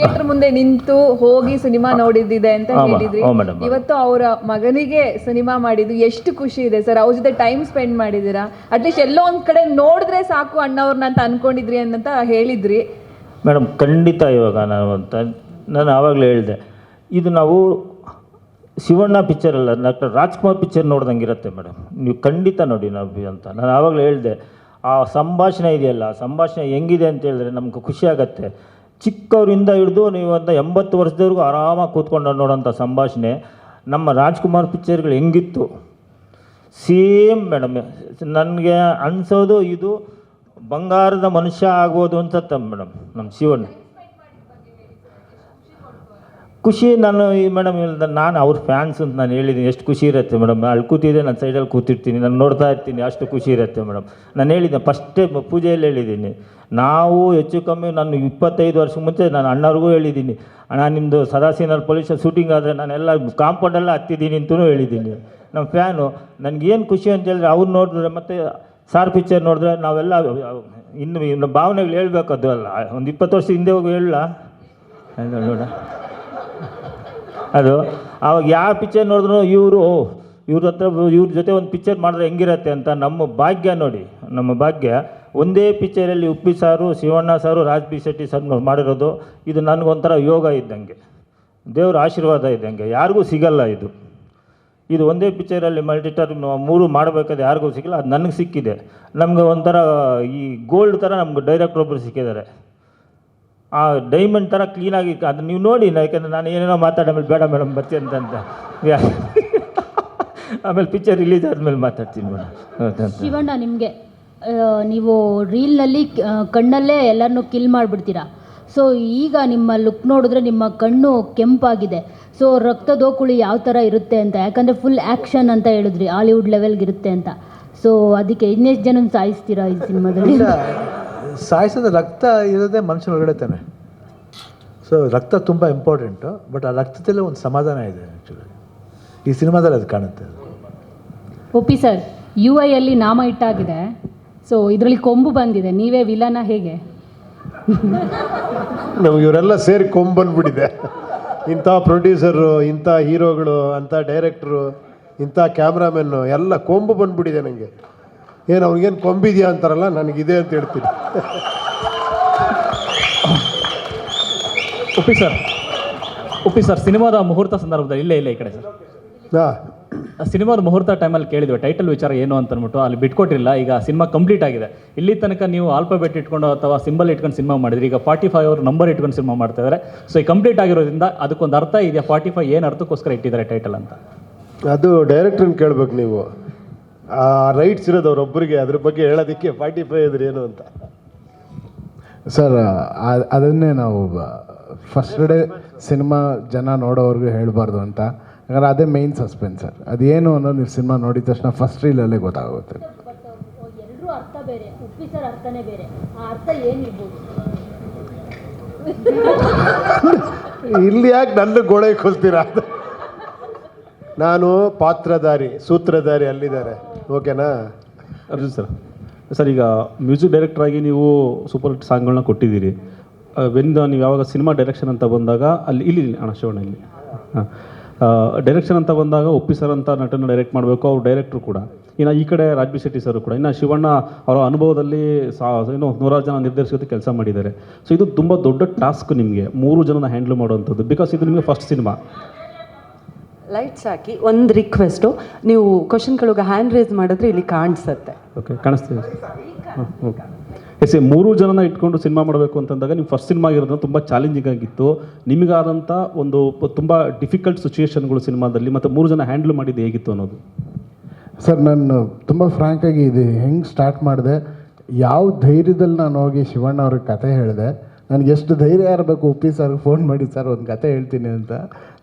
Theatre ಮುಂದೆ ನಿಂತು ಹೋಗಿ ಸಿನಿಮಾ ನೋಡಿದ್ದಿದೆ ಅಂತ ಹಾ, ಹೇಳಿದ್ರಿ. ಹಾ. ಇವತ್ತು ಅವರ ಮಗನಿಗೆ ಸಿನಿಮಾ ಮಾಡಿದ್ದು ಎಷ್ಟು ಖುಷಿ ಇದೆ ಸರ್. ಅವ್ರ ಜೊತೆ ಟೈಮ್ ಸ್ಪೆಂಡ್ ಮಾಡಿದ್ದೀರಾ? ಅಟ್ಲೀಸ್ಟ್ ಎಲ್ಲೋ ಒಂದ್ ಕಡೆ ನೋಡಿದ್ರೆ ಸಾಕು ಅಣ್ಣವ್ರನ್ನ ಅಂತ ಅನ್ಕೊಂಡಿದ್ರಿ ಅಂತ ಹೇಳಿದ್ರಿ. ಮೇಡಮ್ ಖಂಡಿತ ಇವಾಗ ನಾನು ಅಂತ ನಾನು ಆವಾಗಲೇ ಹೇಳಿದೆ. ಇದು ನಾವು ಶಿವಣ್ಣ ಪಿಕ್ಚರ್ ಅಲ್ಲ ಡಾಕ್ಟರ್ ರಾಜ್ಕುಮಾರ್ ಪಿಕ್ಚರ್ ನೋಡ್ದಂಗೆ ಇರುತ್ತೆ ಮೇಡಮ್ ನೀವು ಖಂಡಿತ ನೋಡಿ ನಾವು ಅಂತ. ನಾನು ಆವಾಗಲೇ ಹೇಳಿದೆ ಆ ಸಂಭಾಷಣೆ ಇದೆಯಲ್ಲ ಆ ಸಂಭಾಷಣೆ ಹೆಂಗಿದೆ ಅಂತ ಹೇಳಿದ್ರೆ ನಮ್ಗೆ ಖುಷಿ ಆಗತ್ತೆ. ಚಿಕ್ಕವರಿಂದ ಹಿಡಿದು ನೀವು ಅಂತ ಎಂಬತ್ತು ವರ್ಷದವರೆಗೂ ಆರಾಮಾಗಿ ಕೂತ್ಕೊಂಡು ನೋಡೋಂಥ ಸಂಭಾಷಣೆ ನಮ್ಮ ರಾಜ್ಕುಮಾರ್ ಪಿಕ್ಚರ್ಗಳು ಹೆಂಗಿತ್ತು? ಸೇಮ್ ಮೇಡಮ್, ನನಗೆ ಅನಿಸೋದು ಇದು ಬಂಗಾರದ ಮನುಷ್ಯ ಆಗ್ಬೋದು ಅನ್ಸತ್ತೆ ಮೇಡಮ್, ನಮ್ಮ ಶಿವಣ್ಣ. ಖುಷಿ ನಾನು ಈ ಮೇಡಮ್ ನಾನು ಅವ್ರ ಫ್ಯಾನ್ಸ್ ಅಂತ ನಾನು ಹೇಳಿದ್ದೀನಿ. ಎಷ್ಟು ಖುಷಿ ಇರುತ್ತೆ ಮೇಡಮ್. ಅಲ್ಲಿ ಕೂತಿದ್ದೆ ನಾನು ಸೈಡಲ್ಲಿ ಕೂತಿರ್ತೀನಿ, ನಾನು ನೋಡ್ತಾ ಇರ್ತೀನಿ, ಅಷ್ಟು ಖುಷಿ ಇರುತ್ತೆ ಮೇಡಮ್. ನಾನು ಹೇಳಿದ್ದೆ ಫಸ್ಟೇ ಪೂಜೆಯಲ್ಲಿ ಹೇಳಿದ್ದೀನಿ. ನಾವು ಹೆಚ್ಚು ಕಮ್ಮಿ ನಾನು ಇಪ್ಪತ್ತೈದು ವರ್ಷ ಮುಂಚೆ ನಾನು ಅಣ್ಣವ್ರಿಗೂ ಹೇಳಿದ್ದೀನಿ. ಅಣ್ಣ ನಿಮ್ಮದು ಸದಾಶಿನರ್ ಪೊಲೀಸ್ ಶೂಟಿಂಗ್ ಆದರೆ ನಾನೆಲ್ಲ ಕಾಂಪೌಂಡೆಲ್ಲ ಹತ್ತಿದ್ದೀನಿ ಅಂತಲೂ ಹೇಳಿದ್ದೀನಿ. ನಮ್ಮ ಫ್ಯಾನು ನನಗೇನು ಖುಷಿ ಅಂತ ಹೇಳಿದ್ರೆ ಅವ್ರು ನೋಡಿದ್ರೆ ಮತ್ತು ಸಾರ್ ಪಿಕ್ಚರ್ ನೋಡಿದ್ರೆ ನಾವೆಲ್ಲ, ಇನ್ನು ಇನ್ನು ಭಾವನೆಗಳು ಹೇಳ್ಬೇಕು ಅದು ಅಲ್ಲ. ಒಂದು ಇಪ್ಪತ್ತು ವರ್ಷ ಹಿಂದೆ ಹೋಗಿ ಹೇಳಲ್ಲ ನೋಡ. ಅದು. ಅವಾಗ ಯಾವ ಪಿಕ್ಚರ್ ನೋಡಿದ್ರು ಇವರು ಇವ್ರ ಹತ್ರ ಇವ್ರ ಜೊತೆ ಒಂದು ಪಿಕ್ಚರ್ ಮಾಡಿದ್ರೆ ಹೆಂಗಿರತ್ತೆ ಅಂತ ನಮ್ಮ ಭಾಗ್ಯ ನೋಡಿ. ನಮ್ಮ ಭಾಗ್ಯ ಒಂದೇ ಪಿಕ್ಚರಲ್ಲಿ ಉಪ್ಪಿ ಸಾರು, ಶಿವಣ್ಣ ಸಾರು ರಾಜ್ ಬಿ ಶೆಟ್ಟಿ ಸರ್ ಮಾಡಿರೋದು. ಇದು ನನಗೊಂಥರ ಯೋಗ ಇದ್ದಂಗೆ. ದೇವ್ರ ಆಶೀರ್ವಾದ ಇದ್ದಂಗೆ. ಯಾರಿಗೂ ಸಿಗಲ್ಲ ಇದು. ಇದು ಒಂದೇ ಪಿಕ್ಚರಲ್ಲಿ ಮಲ್ಟಿಟರ್ ಮೂರು ಮಾಡಬೇಕಾದ್ರೆ ಯಾರಿಗೂ ಸಿಗಲ್ಲ. ಅದು ನನಗೆ ಸಿಕ್ಕಿದೆ. ನಮಗೆ ಒಂಥರ ಈ ಗೋಲ್ಡ್ ಥರ ನಮ್ಗೆ ಡೈರೆಕ್ಟರ್ ಒಬ್ಬರು ಸಿಕ್ಕಿದ್ದಾರೆ. ಆ ಡೈಮಂಡ್ ಥರ ಕ್ಲೀನಾಗಿ ಅದು ನೀವು ನೋಡಿ ನಾ- ಯಾಕಂದ್ರೆ ನಾನು ಏನೇನೋ ಮಾತಾಡ ಆಮೇಲೆ ಬೇಡ ಮೇಡಮ್ ಬರ್ತೀನಿ ಅಂತ ಅಂತ. ಆಮೇಲೆ ಪಿಕ್ಚರ್ ರಿಲೀಸ್ ಆದಮೇಲೆ ಮಾತಾಡ್ತೀನಿ ಮೇಡಮ್. ಶಿವಣ್ಣ ನಿಮಗೆ ನೀವು ರೀಲ್ನಲ್ಲಿ ಕಣ್ಣಲ್ಲೇ ಎಲ್ಲರನ್ನೂ ಕಿಲ್ ಮಾಡಿಬಿಡ್ತೀರಾ? ಸೊ ಈಗ ನಿಮ್ಮ ಲುಕ್ ನೋಡಿದ್ರೆ ನಿಮ್ಮ ಕಣ್ಣು ಕೆಂಪಾಗಿದೆ. ಸೊ ರಕ್ತದೋಕುಳಿ ಯಾವ ಥರ ಇರುತ್ತೆ ಅಂತ ಯಾಕಂದರೆ ಫುಲ್ ಆ್ಯಕ್ಷನ್ ಅಂತ ಹೇಳಿದ್ರಿ ಹಾಲಿವುಡ್ ಲೆವೆಲ್ಗೆ ಇರುತ್ತೆ ಅಂತ. ಸೊ ಅದಕ್ಕೆ ಇನ್ನೆಷ್ಟು ಜನ ಸಾಯಿಸ್ತೀರಾ ಈ ಸಿನಿಮಾದಲ್ಲಿ? ಸಾಯಿಸೋದು ರಕ್ತ ಇರೋದೇ ಮನುಷ್ಯನ ಒಳಗಡೆ ತಾನೆ. ಸೊ ರಕ್ತ ತುಂಬ ಇಂಪಾರ್ಟೆಂಟು ಬಟ್ ಆ ರಕ್ತದಲ್ಲೇ ಒಂದು ಸಮಾಧಾನ ಇದೆ ಆ್ಯಕ್ಚುಲಿ ಈ ಸಿನಿಮಾದಲ್ಲಿ ಅದು ಕಾಣುತ್ತೆ ಒಪ್ಪಿ ಸರ್ ಯು ಐಯಲ್ಲಿ ನಾಮ ಇಟ್ಟಾಗಿದೆ. ಸೊ ಇದರಲ್ಲಿ ಕೊಂಬು ಬಂದಿದೆ. ನೀವೇ ವಿಲನ ಹೇಗೆ? ನಮ್ಗೆ ಇವರೆಲ್ಲ ಸೇರಿ ಕೊಂಬು ಬಂದ್ಬಿಟ್ಟಿದೆ. ಇಂಥ ಪ್ರೊಡ್ಯೂಸರು ಇಂಥ ಹೀರೋಗಳು ಅಂಥ ಡೈರೆಕ್ಟ್ರು ಇಂಥ ಕ್ಯಾಮ್ರಾಮೆನ್ನು ಎಲ್ಲ ಕೊಂಬು ಬಂದ್ಬಿಟ್ಟಿದೆ ನನಗೆ ಏನು ಅವ್ನಿಗೇನು ಕೊಂಬಿದೆಯಾ ಅಂತಾರಲ್ಲ ನನಗಿದೆ ಅಂತ ಹೇಳ್ತೀನಿ. ಉಪ್ಪಿ ಸರ್ ಉಪ್ಪಿ ಸರ್ ಸಿನಿಮಾದ ಮುಹೂರ್ತ ಸಂದರ್ಭದಲ್ಲಿ ಇಲ್ಲೇ ಇಲ್ಲ ಈ ಕಡೆ ಸರ್. ಹಾಂ. ಆ ಸಿನಿಮಾದ ಮುಹೂರ್ತ ಟೈಮಲ್ಲಿ ಕೇಳಿದ್ವಿ ಟೈಟಲ್ ವಿಚಾರ ಏನು ಅಂತ ಅಂದ್ಬಿಟ್ಟು ಅಲ್ಲಿ ಬಿಟ್ಕೊಟ್ಟಿಲ್ಲ ಈಗ ಸಿನಿಮಾ ಕಂಪ್ಲೀಟ್ ಆಗಿದೆ. ಇಲ್ಲಿ ತನಕ ನೀವು ಆಲ್ಫಾಬೆಟ್ ಇಟ್ಕೊಂಡು ಅಥವಾ ಸಿಂಬಲ್ ಇಟ್ಕೊಂಡು ಸಿನಿಮಾ ಮಾಡಿದ್ರಿ ಈಗ ಫಾರ್ಟಿ ಫೈವ್ ಅವ್ರ ನಂಬರ್ ಇಟ್ಕೊಂಡು ಸಿನಿಮಾ ಮಾಡ್ತಾ ಇದ್ದಾರೆ ಸೊ ಈ ಕಂಪ್ಲೀಟ್ ಆಗಿರೋದ್ರಿಂದ ಅದಕ್ಕೊಂದು ಅರ್ಥ ಇದೆಯಾ? ಫಾರ್ಟಿ ಫೈವ್ ಏನು ಅರ್ಥಕ್ಕೋಸ್ಕರ ಇಟ್ಟಿದ್ದಾರೆ ಟೈಟಲ್ ಅಂತ? ಅದು ಡೈರೆಕ್ಟ್ರನ್ನ ಕೇಳ್ಬೇಕು ನೀವು. ರೈಟ್ಸ್ ಇರೋದು ಅವರೊಬ್ಬರಿಗೆ ಅದ್ರ ಬಗ್ಗೆ ಹೇಳೋದಕ್ಕೆ ಫಾರ್ಟಿ ಫೈವ್ ಇದ್ರೆ ಏನು ಅಂತ. ಸರ್ ಆ- ಅದನ್ನೇ ನಾವು ಫಸ್ಟ್ ಡೇ ಸಿನಿಮಾ ಜನ ನೋಡೋವ್ರಿಗೂ ಹೇಳಬಾರ್ದು ಅಂತ. ಯಾಕಂದ್ರೆ ಅದೇ ಮೇಯ್ನ್ ಸಸ್ಪೆನ್ಸ್ ಸರ್ ಅದೇನು ಅನ್ನೋದು ನೀವು ಸಿನಿಮಾ ನೋಡಿದ ತಕ್ಷಣ ಫಸ್ಟ್ ರೀಲಲ್ಲೇ ಗೊತ್ತಾಗುತ್ತೆ. ಎಲ್ಲರೂ ಅರ್ಥ ಬೇರೆ. ಉಪ್ಪಿ ಸರ್ ಅರ್ಥನೇ ಬೇರೆ. ಆ ಅರ್ಥ ಏನಿರ್ಬೋದು ಇಲ್ಲಿ ಯಾಕೆ ನನ್ನ ಗೋಡೆ ಕೊಲ್ತೀರಾ ನಾನು ಪಾತ್ರಧಾರಿ, ಸೂತ್ರಧಾರಿ ಅಲ್ಲಿದ್ದಾರೆ. ಓಕೆನಾ? ಅರ್ಜುನ್ ಸರ್ ಸರ್, ಈಗ ಮ್ಯೂಸಿಕ್ ಡೈರೆಕ್ಟರ್ ಆಗಿ ನೀವು ಸೂಪರ್ ಹಿಟ್ ಸಾಂಗ್ಗಳನ್ನ ಕೊಟ್ಟಿದ್ದೀರಿ. ವೆನ್ ನೀವು ಯಾವಾಗ ಸಿನಿಮಾ ಡೈರೆಕ್ಷನ್ ಅಂತ ಬಂದಾಗ ಅಲ್ಲಿ ಇಲ್ಲಿ ಅಣ್ಣ ಶಿವಣ್ಣಲ್ಲಿ. ಹಾಂ. ಡೈರೆಕ್ಷನ್ ಅಂತ ಬಂದಾಗ ಒಪ್ಪಿ ಸರ್ ಅಂತ ನಟನ ಡೈರೆಕ್ಟ್ ಮಾಡಬೇಕು, ಅವ್ರು ಡೈರೆಕ್ಟ್ರು ಕೂಡ. ಇನ್ನು ಈ ಕಡೆ ರಾಜ್ಬಿ ಶೆಟ್ಟಿ ಸರ್ ಕೂಡ. ಇನ್ನು ಶಿವಣ್ಣ ಅವರ ಅನುಭವದಲ್ಲಿ ಸಾ, ಏನು ನೂರಾರು ಜನ ನಿರ್ದೇಶಕತೆ ಕೆಲಸ ಮಾಡಿದ್ದಾರೆ. ಸೊ ಇದು ತುಂಬ ದೊಡ್ಡ ಟಾಸ್ಕ್ ನಿಮಗೆ, ಮೂರು ಜನನ ಹ್ಯಾಂಡ್ಲ್ ಮಾಡುವಂಥದ್ದು. ಬಿಕಾಸ್ ಇದು ನಿಮಗೆ ಫಸ್ಟ್ ಸಿನಿಮಾ ಲೈಟ್ಸ್ ಹಾಕಿ ಒಂದು ರಿಕ್ವೆಸ್ಟು ನೀವು ಕ್ವಶನ್ಗಳಿಗೆ ಹ್ಯಾಂಡ್ ರೇಸ್ ಮಾಡಿದ್ರೆ ಇಲ್ಲಿ ಕಾಣಿಸುತ್ತೆ. ಓಕೆ ಕಾಣಿಸ್ತೀವಿ ಹಾಂ ಓಕೆ ಎಸ್ ಮೂರು ಜನನ ಇಟ್ಕೊಂಡು ಸಿನಿಮಾ ಮಾಡಬೇಕು ಅಂತಂದಾಗ ನೀವು ಫಸ್ಟ್ ಸಿನಿಮಾ ಆಗಿರೋದು ತುಂಬ ಚಾಲೆಂಜಿಂಗ್ ಆಗಿತ್ತು. ನಿಮಗಾದಂಥ ಒಂದು ತುಂಬ ಡಿಫಿಕಲ್ಟ್ ಸಿಚುಯೇಷನ್ಗಳು ಸಿನಿಮಾದಲ್ಲಿ ಮತ್ತು ಮೂರು ಜನ ಹ್ಯಾಂಡಲ್ ಮಾಡಿದ್ದು ಹೇಗಿತ್ತು ಅನ್ನೋದು? ಸರ್ ನಾನು ತುಂಬ ಫ್ರ್ಯಾಂಕಾಗಿ ಇದು ಹೆಂಗೆ ಸ್ಟಾರ್ಟ್ ಮಾಡಿದೆ ಯಾವ ಧೈರ್ಯದಲ್ಲಿ ನಾನು ಹೋಗಿ ಶಿವಣ್ಣ ಅವ್ರಿಗೆ ಕತೆ ಹೇಳಿದೆ ನನಗೆ ಎಷ್ಟು ಧೈರ್ಯ ಇರಬೇಕು, ಉಪ್ಪಿ ಸರ್ ಫೋನ್ ಮಾಡಿ ಸರ್ ಒಂದು ಕತೆ ಹೇಳ್ತೀನಿ ಅಂತ.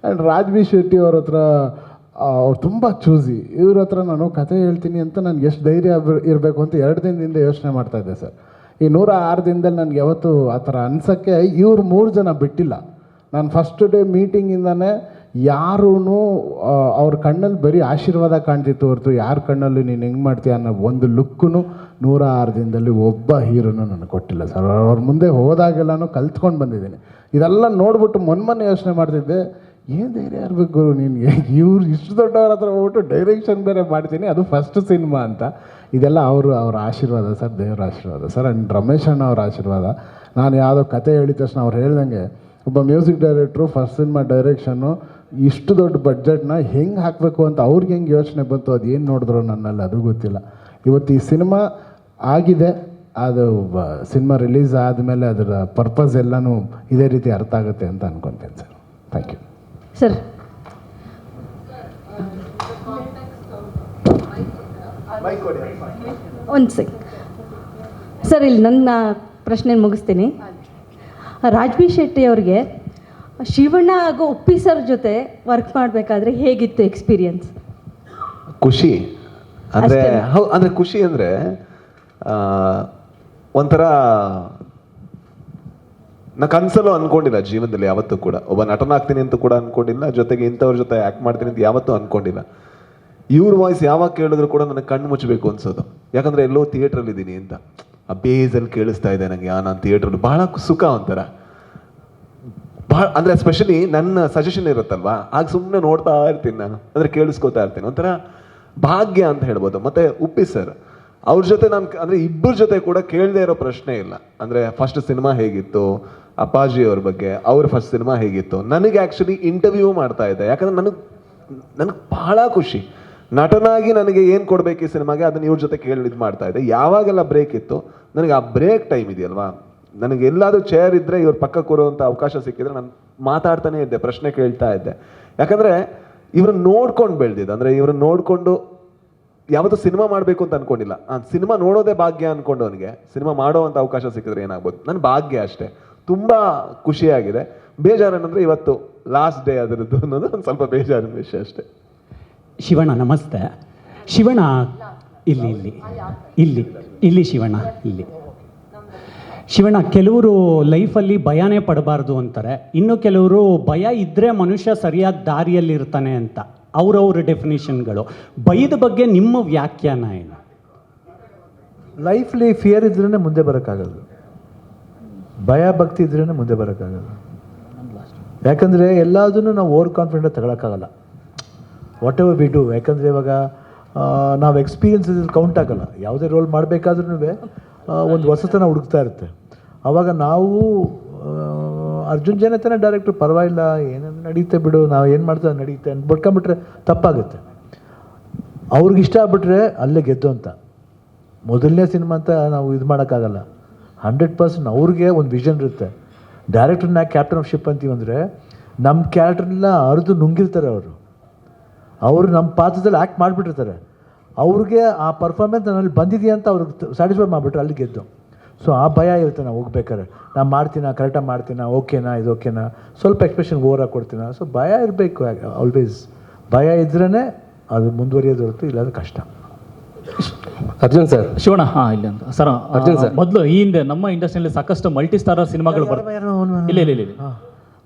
ಆ್ಯಂಡ್ ರಾಜ್ವಿ ಶೆಟ್ಟಿ ಅವ್ರ ಹತ್ರ ಅವ್ರು ತುಂಬ ಚೂಸಿ ಇವ್ರ ಹತ್ರ ನಾನು ಕತೆ ಹೇಳ್ತೀನಿ ಅಂತ ನನಗೆ ಎಷ್ಟು ಧೈರ್ಯ ಇರಬೇಕು ಅಂತ ಎರಡು ದಿನದಿಂದ ಯೋಚನೆ ಮಾಡ್ತಾ ಇದ್ದೆ ಸರ್ ಈ ನೂರ ಆರು ದಿನದಲ್ಲಿ ನನಗೆ ಯಾವತ್ತೂ ಆ ಥರ ಅನ್ಸೋಕ್ಕೆ ಇವ್ರು ಮೂರು ಜನ ಬಿಟ್ಟಿಲ್ಲ. ನಾನು ಫಸ್ಟ್ ಡೇ ಮೀಟಿಂಗಿಂದನೇ ಯಾರೂ ಅವ್ರ ಕಣ್ಣಲ್ಲಿ ಬರೀ ಆಶೀರ್ವಾದ ಕಾಣ್ತಿತ್ತು ಹೊರತು ಯಾರ ಕಣ್ಣಲ್ಲೂ ನೀನು ಹೆಂಗೆ ಮಾಡ್ತೀಯ ಅನ್ನೋ ಒಂದು ಲುಕ್ಕೂ ನೂರ ಆರು ದಿನದಲ್ಲಿ ಒಬ್ಬ ಹೀರೋನು ನನಗೆ ಕೊಟ್ಟಿಲ್ಲ ಸರ್. ಅವ್ರ ಮುಂದೆ ಹೋದಾಗೆಲ್ಲನೂ ಕಲ್ತ್ಕೊಂಡು ಬಂದಿದ್ದೀನಿ. ಇದೆಲ್ಲ ನೋಡ್ಬಿಟ್ಟು ಮೊನ್ನೆ ಯೋಚನೆ ಮಾಡ್ತಿದ್ದೆ, ಏನು ಧೈರ್ಯ ಇರಬೇಕು ಗುರು ನಿನಗೆ ಇವ್ರು ಇಷ್ಟು ದೊಡ್ಡವ್ರ ಹತ್ರ ಹೋಗ್ಬಿಟ್ಟು ಡೈರೆಕ್ಷನ್ ಬೇರೆ ಮಾಡ್ತೀನಿ, ಅದು ಫಸ್ಟ್ ಸಿನಿಮಾ ಅಂತ. ಇದೆಲ್ಲ ಅವರು, ಅವ್ರ ಆಶೀರ್ವಾದ ಸರ್, ದೇವರ ಆಶೀರ್ವಾದ ಸರ್. ಆ್ಯಂಡ್ ರಮೇಶ್ ಅಣ್ಣ ಅವ್ರ ಆಶೀರ್ವಾದ. ನಾನು ಯಾವುದೋ ಕತೆ ಹೇಳಿದ ತಕ್ಷಣ ಅವ್ರು ಹೇಳ್ದಂಗೆ, ಒಬ್ಬ ಮ್ಯೂಸಿಕ್ ಡೈರೆಕ್ಟ್ರು ಫಸ್ಟ್ ಸಿನಿಮಾ ಡೈರೆಕ್ಷನ್ನು ಇಷ್ಟು ದೊಡ್ಡ ಬಡ್ಜೆಟ್ನ ಹೆಂಗೆ ಹಾಕಬೇಕು ಅಂತ ಅವ್ರಿಗೆ ಹೆಂಗೆ ಯೋಚನೆ ಬಂತು? ಅದು ಏನು ನೋಡಿದ್ರು ನನ್ನಲ್ಲಿ? ಅದು ಗೊತ್ತಿಲ್ಲ. ಇವತ್ತು ಈ ಸಿನಿಮಾ ಆಗಿದೆ. ಅದು ಸಿನಿಮಾ ರಿಲೀಸ್ ಆದಮೇಲೆ ಅದರ ಪರ್ಪಸ್ ಎಲ್ಲನೂ ಇದೇ ರೀತಿ ಅರ್ಥ ಆಗುತ್ತೆ ಅಂತ ಅನ್ಕೊತೀನಿ ಸರ್. Thank you sir. ಒಂದು ಸೆಕ್ ಸರ್ ಇಲ್ಲಿ ನನ್ನ ಪ್ರಶ್ನೆ ಮುಗಿಸ್ತೀನಿ. ರಾಜ್ಬಿ ಶೆಟ್ಟಿ ಅವ್ರಿಗೆ ಶಿವಣ್ಣ ಹಾಗೂ ಉಪ್ಪಿ ಸರ್ ಜೊತೆ ವರ್ಕ್ ಮಾಡಬೇಕಾದ್ರೆ ಹೇಗಿತ್ತು ಎಕ್ಸ್ಪೀರಿಯನ್ಸ್ ಖುಷಿ. ಅಂದರೆ ಹೌದು ಹೌ ಅಂದರೆ ಖುಷಿ ಅಂದರೆ ಒಂಥರ ನಾ ಕನಸಲ್ಲೂ ಅನ್ಕೊಂಡಿಲ್ಲ ಜೀವನದಲ್ಲಿ, ಯಾವತ್ತೂ ಕೂಡ. ಒಬ್ಬ ನಟನಾಗ್ತೀನಿ ಅಂತ ಕೂಡ ಅನ್ಕೊಂಡಿಲ್ಲ, ಜೊತೆಗೆ ಇಂಥವ್ರ ಜೊತೆ ಆ್ಯಕ್ಟ್ ಮಾಡ್ತೀನಿ ಅಂತ ಯಾವತ್ತೂ ಅನ್ಕೊಂಡಿಲ್ಲ. ಇವ್ರ ವಾಯ್ಸ್ ಯಾವಾಗ ಕೇಳಿದ್ರು ಕೂಡ ನನಗೆ ಕಣ್ಣು ಮುಚ್ಚಬೇಕು ಅನ್ಸೋದು. ಯಾಕಂದ್ರೆ ಎಲ್ಲೋ ಥಿಯೇಟ್ರಲ್ಲಿ ಇದ್ದೀನಿ ಅಂತ. ಆ ಬೇಸಲ್ಲಿ ಕೇಳಿಸ್ತಾ ಇದೆ ನನಗೆ ಯಾ ನಾನು ಥಿಯೇಟ್ರಲ್ಲಿ. ಬಹಳ ಸುಖ ಒಂಥರ. ಭಾಳ ಅಂದರೆ ಸ್ಪೆಷಲಿ ನನ್ನ ಸಜೆಷನ್ ಇರುತ್ತಲ್ವಾ? ಆಗ ಸುಮ್ಮನೆ ನೋಡ್ತಾ ಇರ್ತೀನಿ ನಾನು. ಅಂದರೆ ಕೇಳಿಸ್ಕೊತಾ ಇರ್ತೀನಿ. ಒಂಥರ ಭಾಗ್ಯ ಅಂತ ಹೇಳ್ಬೋದು. ಮತ್ತೆ ಉಪ್ಪಿ ಸರ್ ಅವ್ರ ಜೊತೆ ನಾನು ಅಂದರೆ ಇಬ್ಬರ ಜೊತೆ ಕೂಡ ಕೇಳದೇ ಇರೋ ಪ್ರಶ್ನೆ ಇಲ್ಲ. ಅಂದರೆ ಫಸ್ಟ್ ಸಿನಿಮಾ ಹೇಗಿತ್ತು, ಅಪ್ಪಾಜಿ ಅವ್ರ ಬಗ್ಗೆ, ಅವ್ರ ಫಸ್ಟ್ ಸಿನಿಮಾ ಹೇಗಿತ್ತು. ನನಗೆ ಆ್ಯಕ್ಚುಲಿ ಇಂಟರ್ವ್ಯೂ ಮಾಡ್ತಾ ಇದ್ದೆ. ಯಾಕಂದ್ರೆ ನನಗೆ ನನಗೆ ಬಹಳ ಖುಷಿ. ನಟನಾಗಿ ನನಗೆ ಏನು ಕೊಡ್ಬೇಕು ಈ ಸಿನಿಮಾಗೆ ಅದನ್ನ ಇವ್ರ ಜೊತೆ ಕೇಳಿ ಇದು ಮಾಡ್ತಾ ಇದ್ದೆ. ಯಾವಾಗೆಲ್ಲ ಬ್ರೇಕ್ ಇತ್ತು, ನನಗೆ ಆ ಬ್ರೇಕ್ ಟೈಮ್ ಇದೆಯಲ್ವಾ? ನನಗೆ ಎಲ್ಲಾದರೂ ಚೇರ್ ಇದ್ದರೆ ಇವ್ರ ಪಕ್ಕ ಕೂರುವಂಥ ಅವಕಾಶ ಸಿಕ್ಕಿದ್ರೆ ನಾನು ಮಾತಾಡ್ತಾನೆ ಇದ್ದೆ, ಪ್ರಶ್ನೆ ಕೇಳ್ತಾ ಇದ್ದೆ. ಯಾಕಂದ್ರೆ ಇವ್ರನ್ನ ನೋಡ್ಕೊಂಡು ಬೆಳೆದಿದ್ದು. ಅಂದ್ರೆ ಇವ್ರನ್ನ ನೋಡ್ಕೊಂಡು ಯಾವತ್ತೂ ಸಿನಿಮಾ ಮಾಡಬೇಕು ಅಂತ ಅನ್ಕೊಂಡಿಲ್ಲ. ಸಿನಿಮಾ ನೋಡೋದೇ ಭಾಗ್ಯ ಅನ್ಕೊಂಡವನಿಗೆ. ಸಿನಿಮಾ ಮಾಡೋ ಅಂತ ಅವಕಾಶ ಸಿಕ್ಕಿದ್ರೆ ಏನಾಗ್ಬೋದು? ನನ್ನ ಭಾಗ್ಯ ಅಷ್ಟೇ. ತುಂಬ ಖುಷಿಯಾಗಿದೆ. ಬೇಜಾರೇನಂದ್ರೆ ಇವತ್ತು ಲಾಸ್ಟ್ ಡೇ ಅದರದ್ದು ಅನ್ನೋದು ಒಂದು ಸ್ವಲ್ಪ ಬೇಜಾರಿನ ವಿಷಯ ಅಷ್ಟೇ. ಶಿವಣ್ಣ, ನಮಸ್ತೆ. ಶಿವಣ್ಣ, ಇಲ್ಲಿ ಇಲ್ಲಿ. ಇಲ್ಲಿ ಇಲ್ಲಿ ಶಿವಣ್ಣ ಇಲ್ಲಿ. ಶಿವಣ್ಣ, ಕೆಲವರು ಲೈಫಲ್ಲಿ ಭಯನೇ ಪಡಬಾರ್ದು ಅಂತಾರೆ. ಇನ್ನು ಕೆಲವರು ಭಯ ಇದ್ದರೆ ಮನುಷ್ಯ ಸರಿಯಾದ ದಾರಿಯಲ್ಲಿ ಇರ್ತಾನೆ ಅಂತ. ಅವ್ರವ್ರ ಡೆಫಿನೇಷನ್ಗಳು ಭಯದ ಬಗ್ಗೆ ನಿಮ್ಮ ವ್ಯಾಖ್ಯಾನ ಏನು? ಲೈಫ್ಲಿ ಫಿಯರ್ ಇದ್ರೇ ಮುಂದೆ ಬರೋಕ್ಕಾಗಲ್ಲ ಭಯ, ಭಕ್ತಿ ಇದ್ರೇ ಮುಂದೆ ಬರೋಕ್ಕಾಗಲ್ಲ ಯಾಕಂದರೆ ಎಲ್ಲದನ್ನು ನಾವು ಓವರ್ ಕಾನ್ಫಿಡೆಂಟ್ ತಗೊಳಕ್ಕಾಗಲ್ಲ. ವಾಟ್ ಎವರ್ ವಿ ಡೂ ಯಾಕಂದರೆ ಇವಾಗ ನಾವು ಎಕ್ಸ್ಪೀರಿಯನ್ಸ್ ಕೌಂಟ್ ಆಗಲ್ಲ. ಯಾವುದೇ ರೋಲ್ ಮಾಡಬೇಕಾದ್ರೂ ಒಂದು ಹೊಸತನ ಹುಡುಕ್ತಾ ಇರುತ್ತೆ. ಆವಾಗ ನಾವು ಅರ್ಜುನ್ ಜನ ಡೈರೆಕ್ಟ್ರು ಪರವಾಗಿಲ್ಲ, ಏನೇನು ನಡೀತೆ ಬಿಡು, ನಾವು ಏನು ಮಾಡ್ತಾ ನಡೀತೆ ಅಂತ ಬಡ್ಕೊಂಬಿಟ್ರೆ ತಪ್ಪಾಗುತ್ತೆ. ಅವ್ರಿಗೆ ಇಷ್ಟ ಆಗ್ಬಿಟ್ರೆ ಅಲ್ಲೇ ಗೆದ್ದು ಅಂತ. ಮೊದಲನೇ ಸಿನಿಮಾ ಅಂತ ನಾವು ಇದು ಮಾಡೋಕ್ಕಾಗಲ್ಲ. ಹಂಡ್ರೆಡ್ ಪರ್ಸೆಂಟ್ ಅವ್ರಿಗೆ ಒಂದು ವಿಷನ್ ಇರುತ್ತೆ. ಡೈರೆಕ್ಟರ್ನ ಕ್ಯಾಪ್ಟನ್ ಆಫ್ ಶಿಪ್ ಅಂತೀವಿ ಅಂದರೆ ನಮ್ಮ ಕ್ಯಾರೆಕ್ಟರ್ನೆಲ್ಲ ಅರಿದು ನುಂಗಿರ್ತಾರೆ ಅವರು. ಅವರು ನಮ್ಮ ಪಾತ್ರದಲ್ಲಿ ಆ್ಯಕ್ಟ್ ಮಾಡಿಬಿಟ್ಟಿರ್ತಾರೆ. ಅವ್ರಿಗೆ ಆ ಪರ್ಫಾರ್ಮೆನ್ಸ್ ನನ್ನಲ್ಲಿ ಬಂದಿದೆಯಾ ಅಂತ ಅವ್ರಿಗೆ ಸ್ಯಾಟಿಸ್ಫೈ ಮಾಡಿಬಿಟ್ರೆ ಅಲ್ಲಿ ಗೆದ್ದು. ಸೊ ಆ ಭಯ ಇರುತ್ತೆ ನಾವು ಹೋಗ್ಬೇಕಾದ್ರೆ. ನಾನು ಮಾಡ್ತೀನಾ ಕರೆಕ್ಟಾಗಿ ಮಾಡ್ತೀನಾ ಓಕೆನಾ ಇದು ಓಕೆನಾ. ಸ್ವಲ್ಪ ಎಕ್ಸ್ಪ್ರೆಷನ್ ಓವರಾಗಿ ಕೊಡ್ತೀನಾ. ಸೊ ಭಯ ಇರಬೇಕು ಆಲ್ವೇಸ್ ಭಯ ಇದ್ರೇ ಅದು ಮುಂದುವರಿಯೋದು ಹೊರತು ಇಲ್ಲಾಂದ್ರೆ ಕಷ್ಟ. ಅರ್ಜುನ್ ಸರ್. ಶಿವಣ್ಣ ಹಾ ಇಲ್ಲ ಅಂತ. Sir Arjun sir. ಮೊದಲು ಈ ಹಿಂದೆ ನಮ್ಮ ಇಂಡಸ್ಟ್ರಿಯಲ್ಲಿ ಸಾಕಷ್ಟು ಮಲ್ಟಿ ಸ್ಟಾರರ್ ಸಿನಿಮಾಗಳು ಬರ್ತವೆ ಇಲ್ಲ ಇಲ್ಲ ಇಲ್ಲ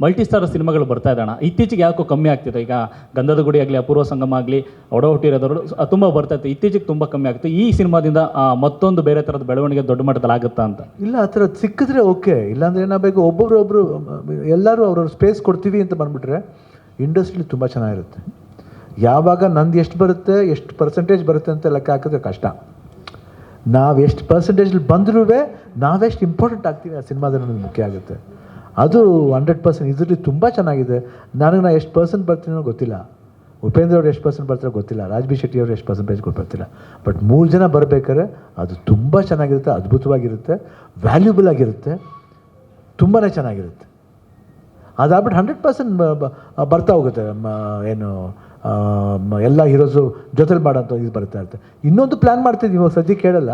ಇಲ್ಲ ಮಲ್ಟಿ ಸ್ಟಾರ್ ಸಿನಿಮಾಗಳು ಬರ್ತಾ ಇದ್ದಾಣ ಇತ್ತೀಚೆಗೆ ಯಾಕೋ ಕಮ್ಮಿ ಆಗ್ತಿದೆ. ಈಗ ಗಂಧದ ಗುಡಿ ಆಗಲಿ, ಅಪೂರ್ವ ಸಂಗಮ ಆಗಲಿ ಒಡ ಹುಟ್ಟಿರೋದವರು ತುಂಬ ಬರ್ತಾ ಇತ್ತು. ಇತ್ತೀಚೆಗೆ ತುಂಬ ಕಮ್ಮಿ ಆಗ್ತಿತ್ತು. ಈ ಸಿನಿಮಾದಿಂದ ಮತ್ತೊಂದು ಬೇರೆ ಥರದ ಬೆಳವಣಿಗೆ ದೊಡ್ಡ ಮಟ್ಟದಲ್ಲಿ ಆಗುತ್ತಾ ಅಂತ? ಇಲ್ಲ, ಆ ಥರ ಸಿಕ್ಕಿದ್ರೆ ಓಕೆ. ಇಲ್ಲಾಂದ್ರೆ ಏನಾಗಬೇಕು ಒಬ್ಬೊಬ್ರು ಒಬ್ಬರು ಎಲ್ಲರೂ ಅವ್ರವ್ರ ಸ್ಪೇಸ್ ಕೊಡ್ತೀವಿ ಅಂತ ಬಂದುಬಿಟ್ರೆ ಇಂಡಸ್ಟ್ರಿ ತುಂಬ ಚೆನ್ನಾಗಿರುತ್ತೆ. ಯಾವಾಗ ನಂದು ಎಷ್ಟು ಬರುತ್ತೆ, ಎಷ್ಟು ಪರ್ಸೆಂಟೇಜ್ ಬರುತ್ತೆ ಅಂತ ಲೆಕ್ಕ ಹಾಕಿದ್ರೆ ಕಷ್ಟ. ನಾವು ಎಷ್ಟು ಪರ್ಸೆಂಟೇಜಲ್ಲಿ ಬಂದ್ರೂ ನಾವೆಷ್ಟು ಇಂಪಾರ್ಟೆಂಟ್ ಆಗ್ತೀವಿ ಆ ಸಿನಿಮಾದಲ್ಲಿ ಮುಖ್ಯ ಆಗುತ್ತೆ. ಅದು ಹಂಡ್ರೆಡ್ ಪರ್ಸೆಂಟ್ ಇದರಲ್ಲಿ ತುಂಬ ಚೆನ್ನಾಗಿದೆ. ನನಗೆ ನಾ ಎಷ್ಟು ಪರ್ಸೆಂಟ್ ಬರ್ತೀನೋ ಗೊತ್ತಿಲ್ಲ. ಉಪೇಂದ್ರ ಅವ್ರು ಎಷ್ಟು ಪರ್ಸೆಂಟ್ ಬರ್ತಾರೋ ಗೊತ್ತಿಲ್ಲ. ರಾಜ್ ಬಿ ಶೆಟ್ಟಿ ಅವರು ಎಷ್ಟು ಪರ್ಸೆಂಟೇಜ್ ಬರ್ತಿಲ್ಲ ಬಟ್ ಮೂರು ಜನ ಬರಬೇಕಾದ್ರೆ ಅದು ತುಂಬ ಚೆನ್ನಾಗಿರುತ್ತೆ, ಅದ್ಭುತವಾಗಿರುತ್ತೆ ವ್ಯಾಲ್ಯೂಬಲ್ ಆಗಿರುತ್ತೆ ತುಂಬಾ ಚೆನ್ನಾಗಿರುತ್ತೆ. ಅದಾಗ್ಬಿಟ್ಟು ಹಂಡ್ರೆಡ್ ಪರ್ಸೆಂಟ್ ಬರ್ತಾ ಹೋಗುತ್ತೆ. ಏನು ಎಲ್ಲ ಹೀರೋಸು ಜೊತೆಲಿ ಮಾಡೋಂಥ ಇದು ಬರ್ತಾ ಇರುತ್ತೆ. ಇನ್ನೊಂದು ಪ್ಲ್ಯಾನ್ ಮಾಡ್ತಿದ್ದೀವಿ ಇವಾಗ ಸದ್ಯಕ್ಕೆ ಕೇಳಲ್ಲ.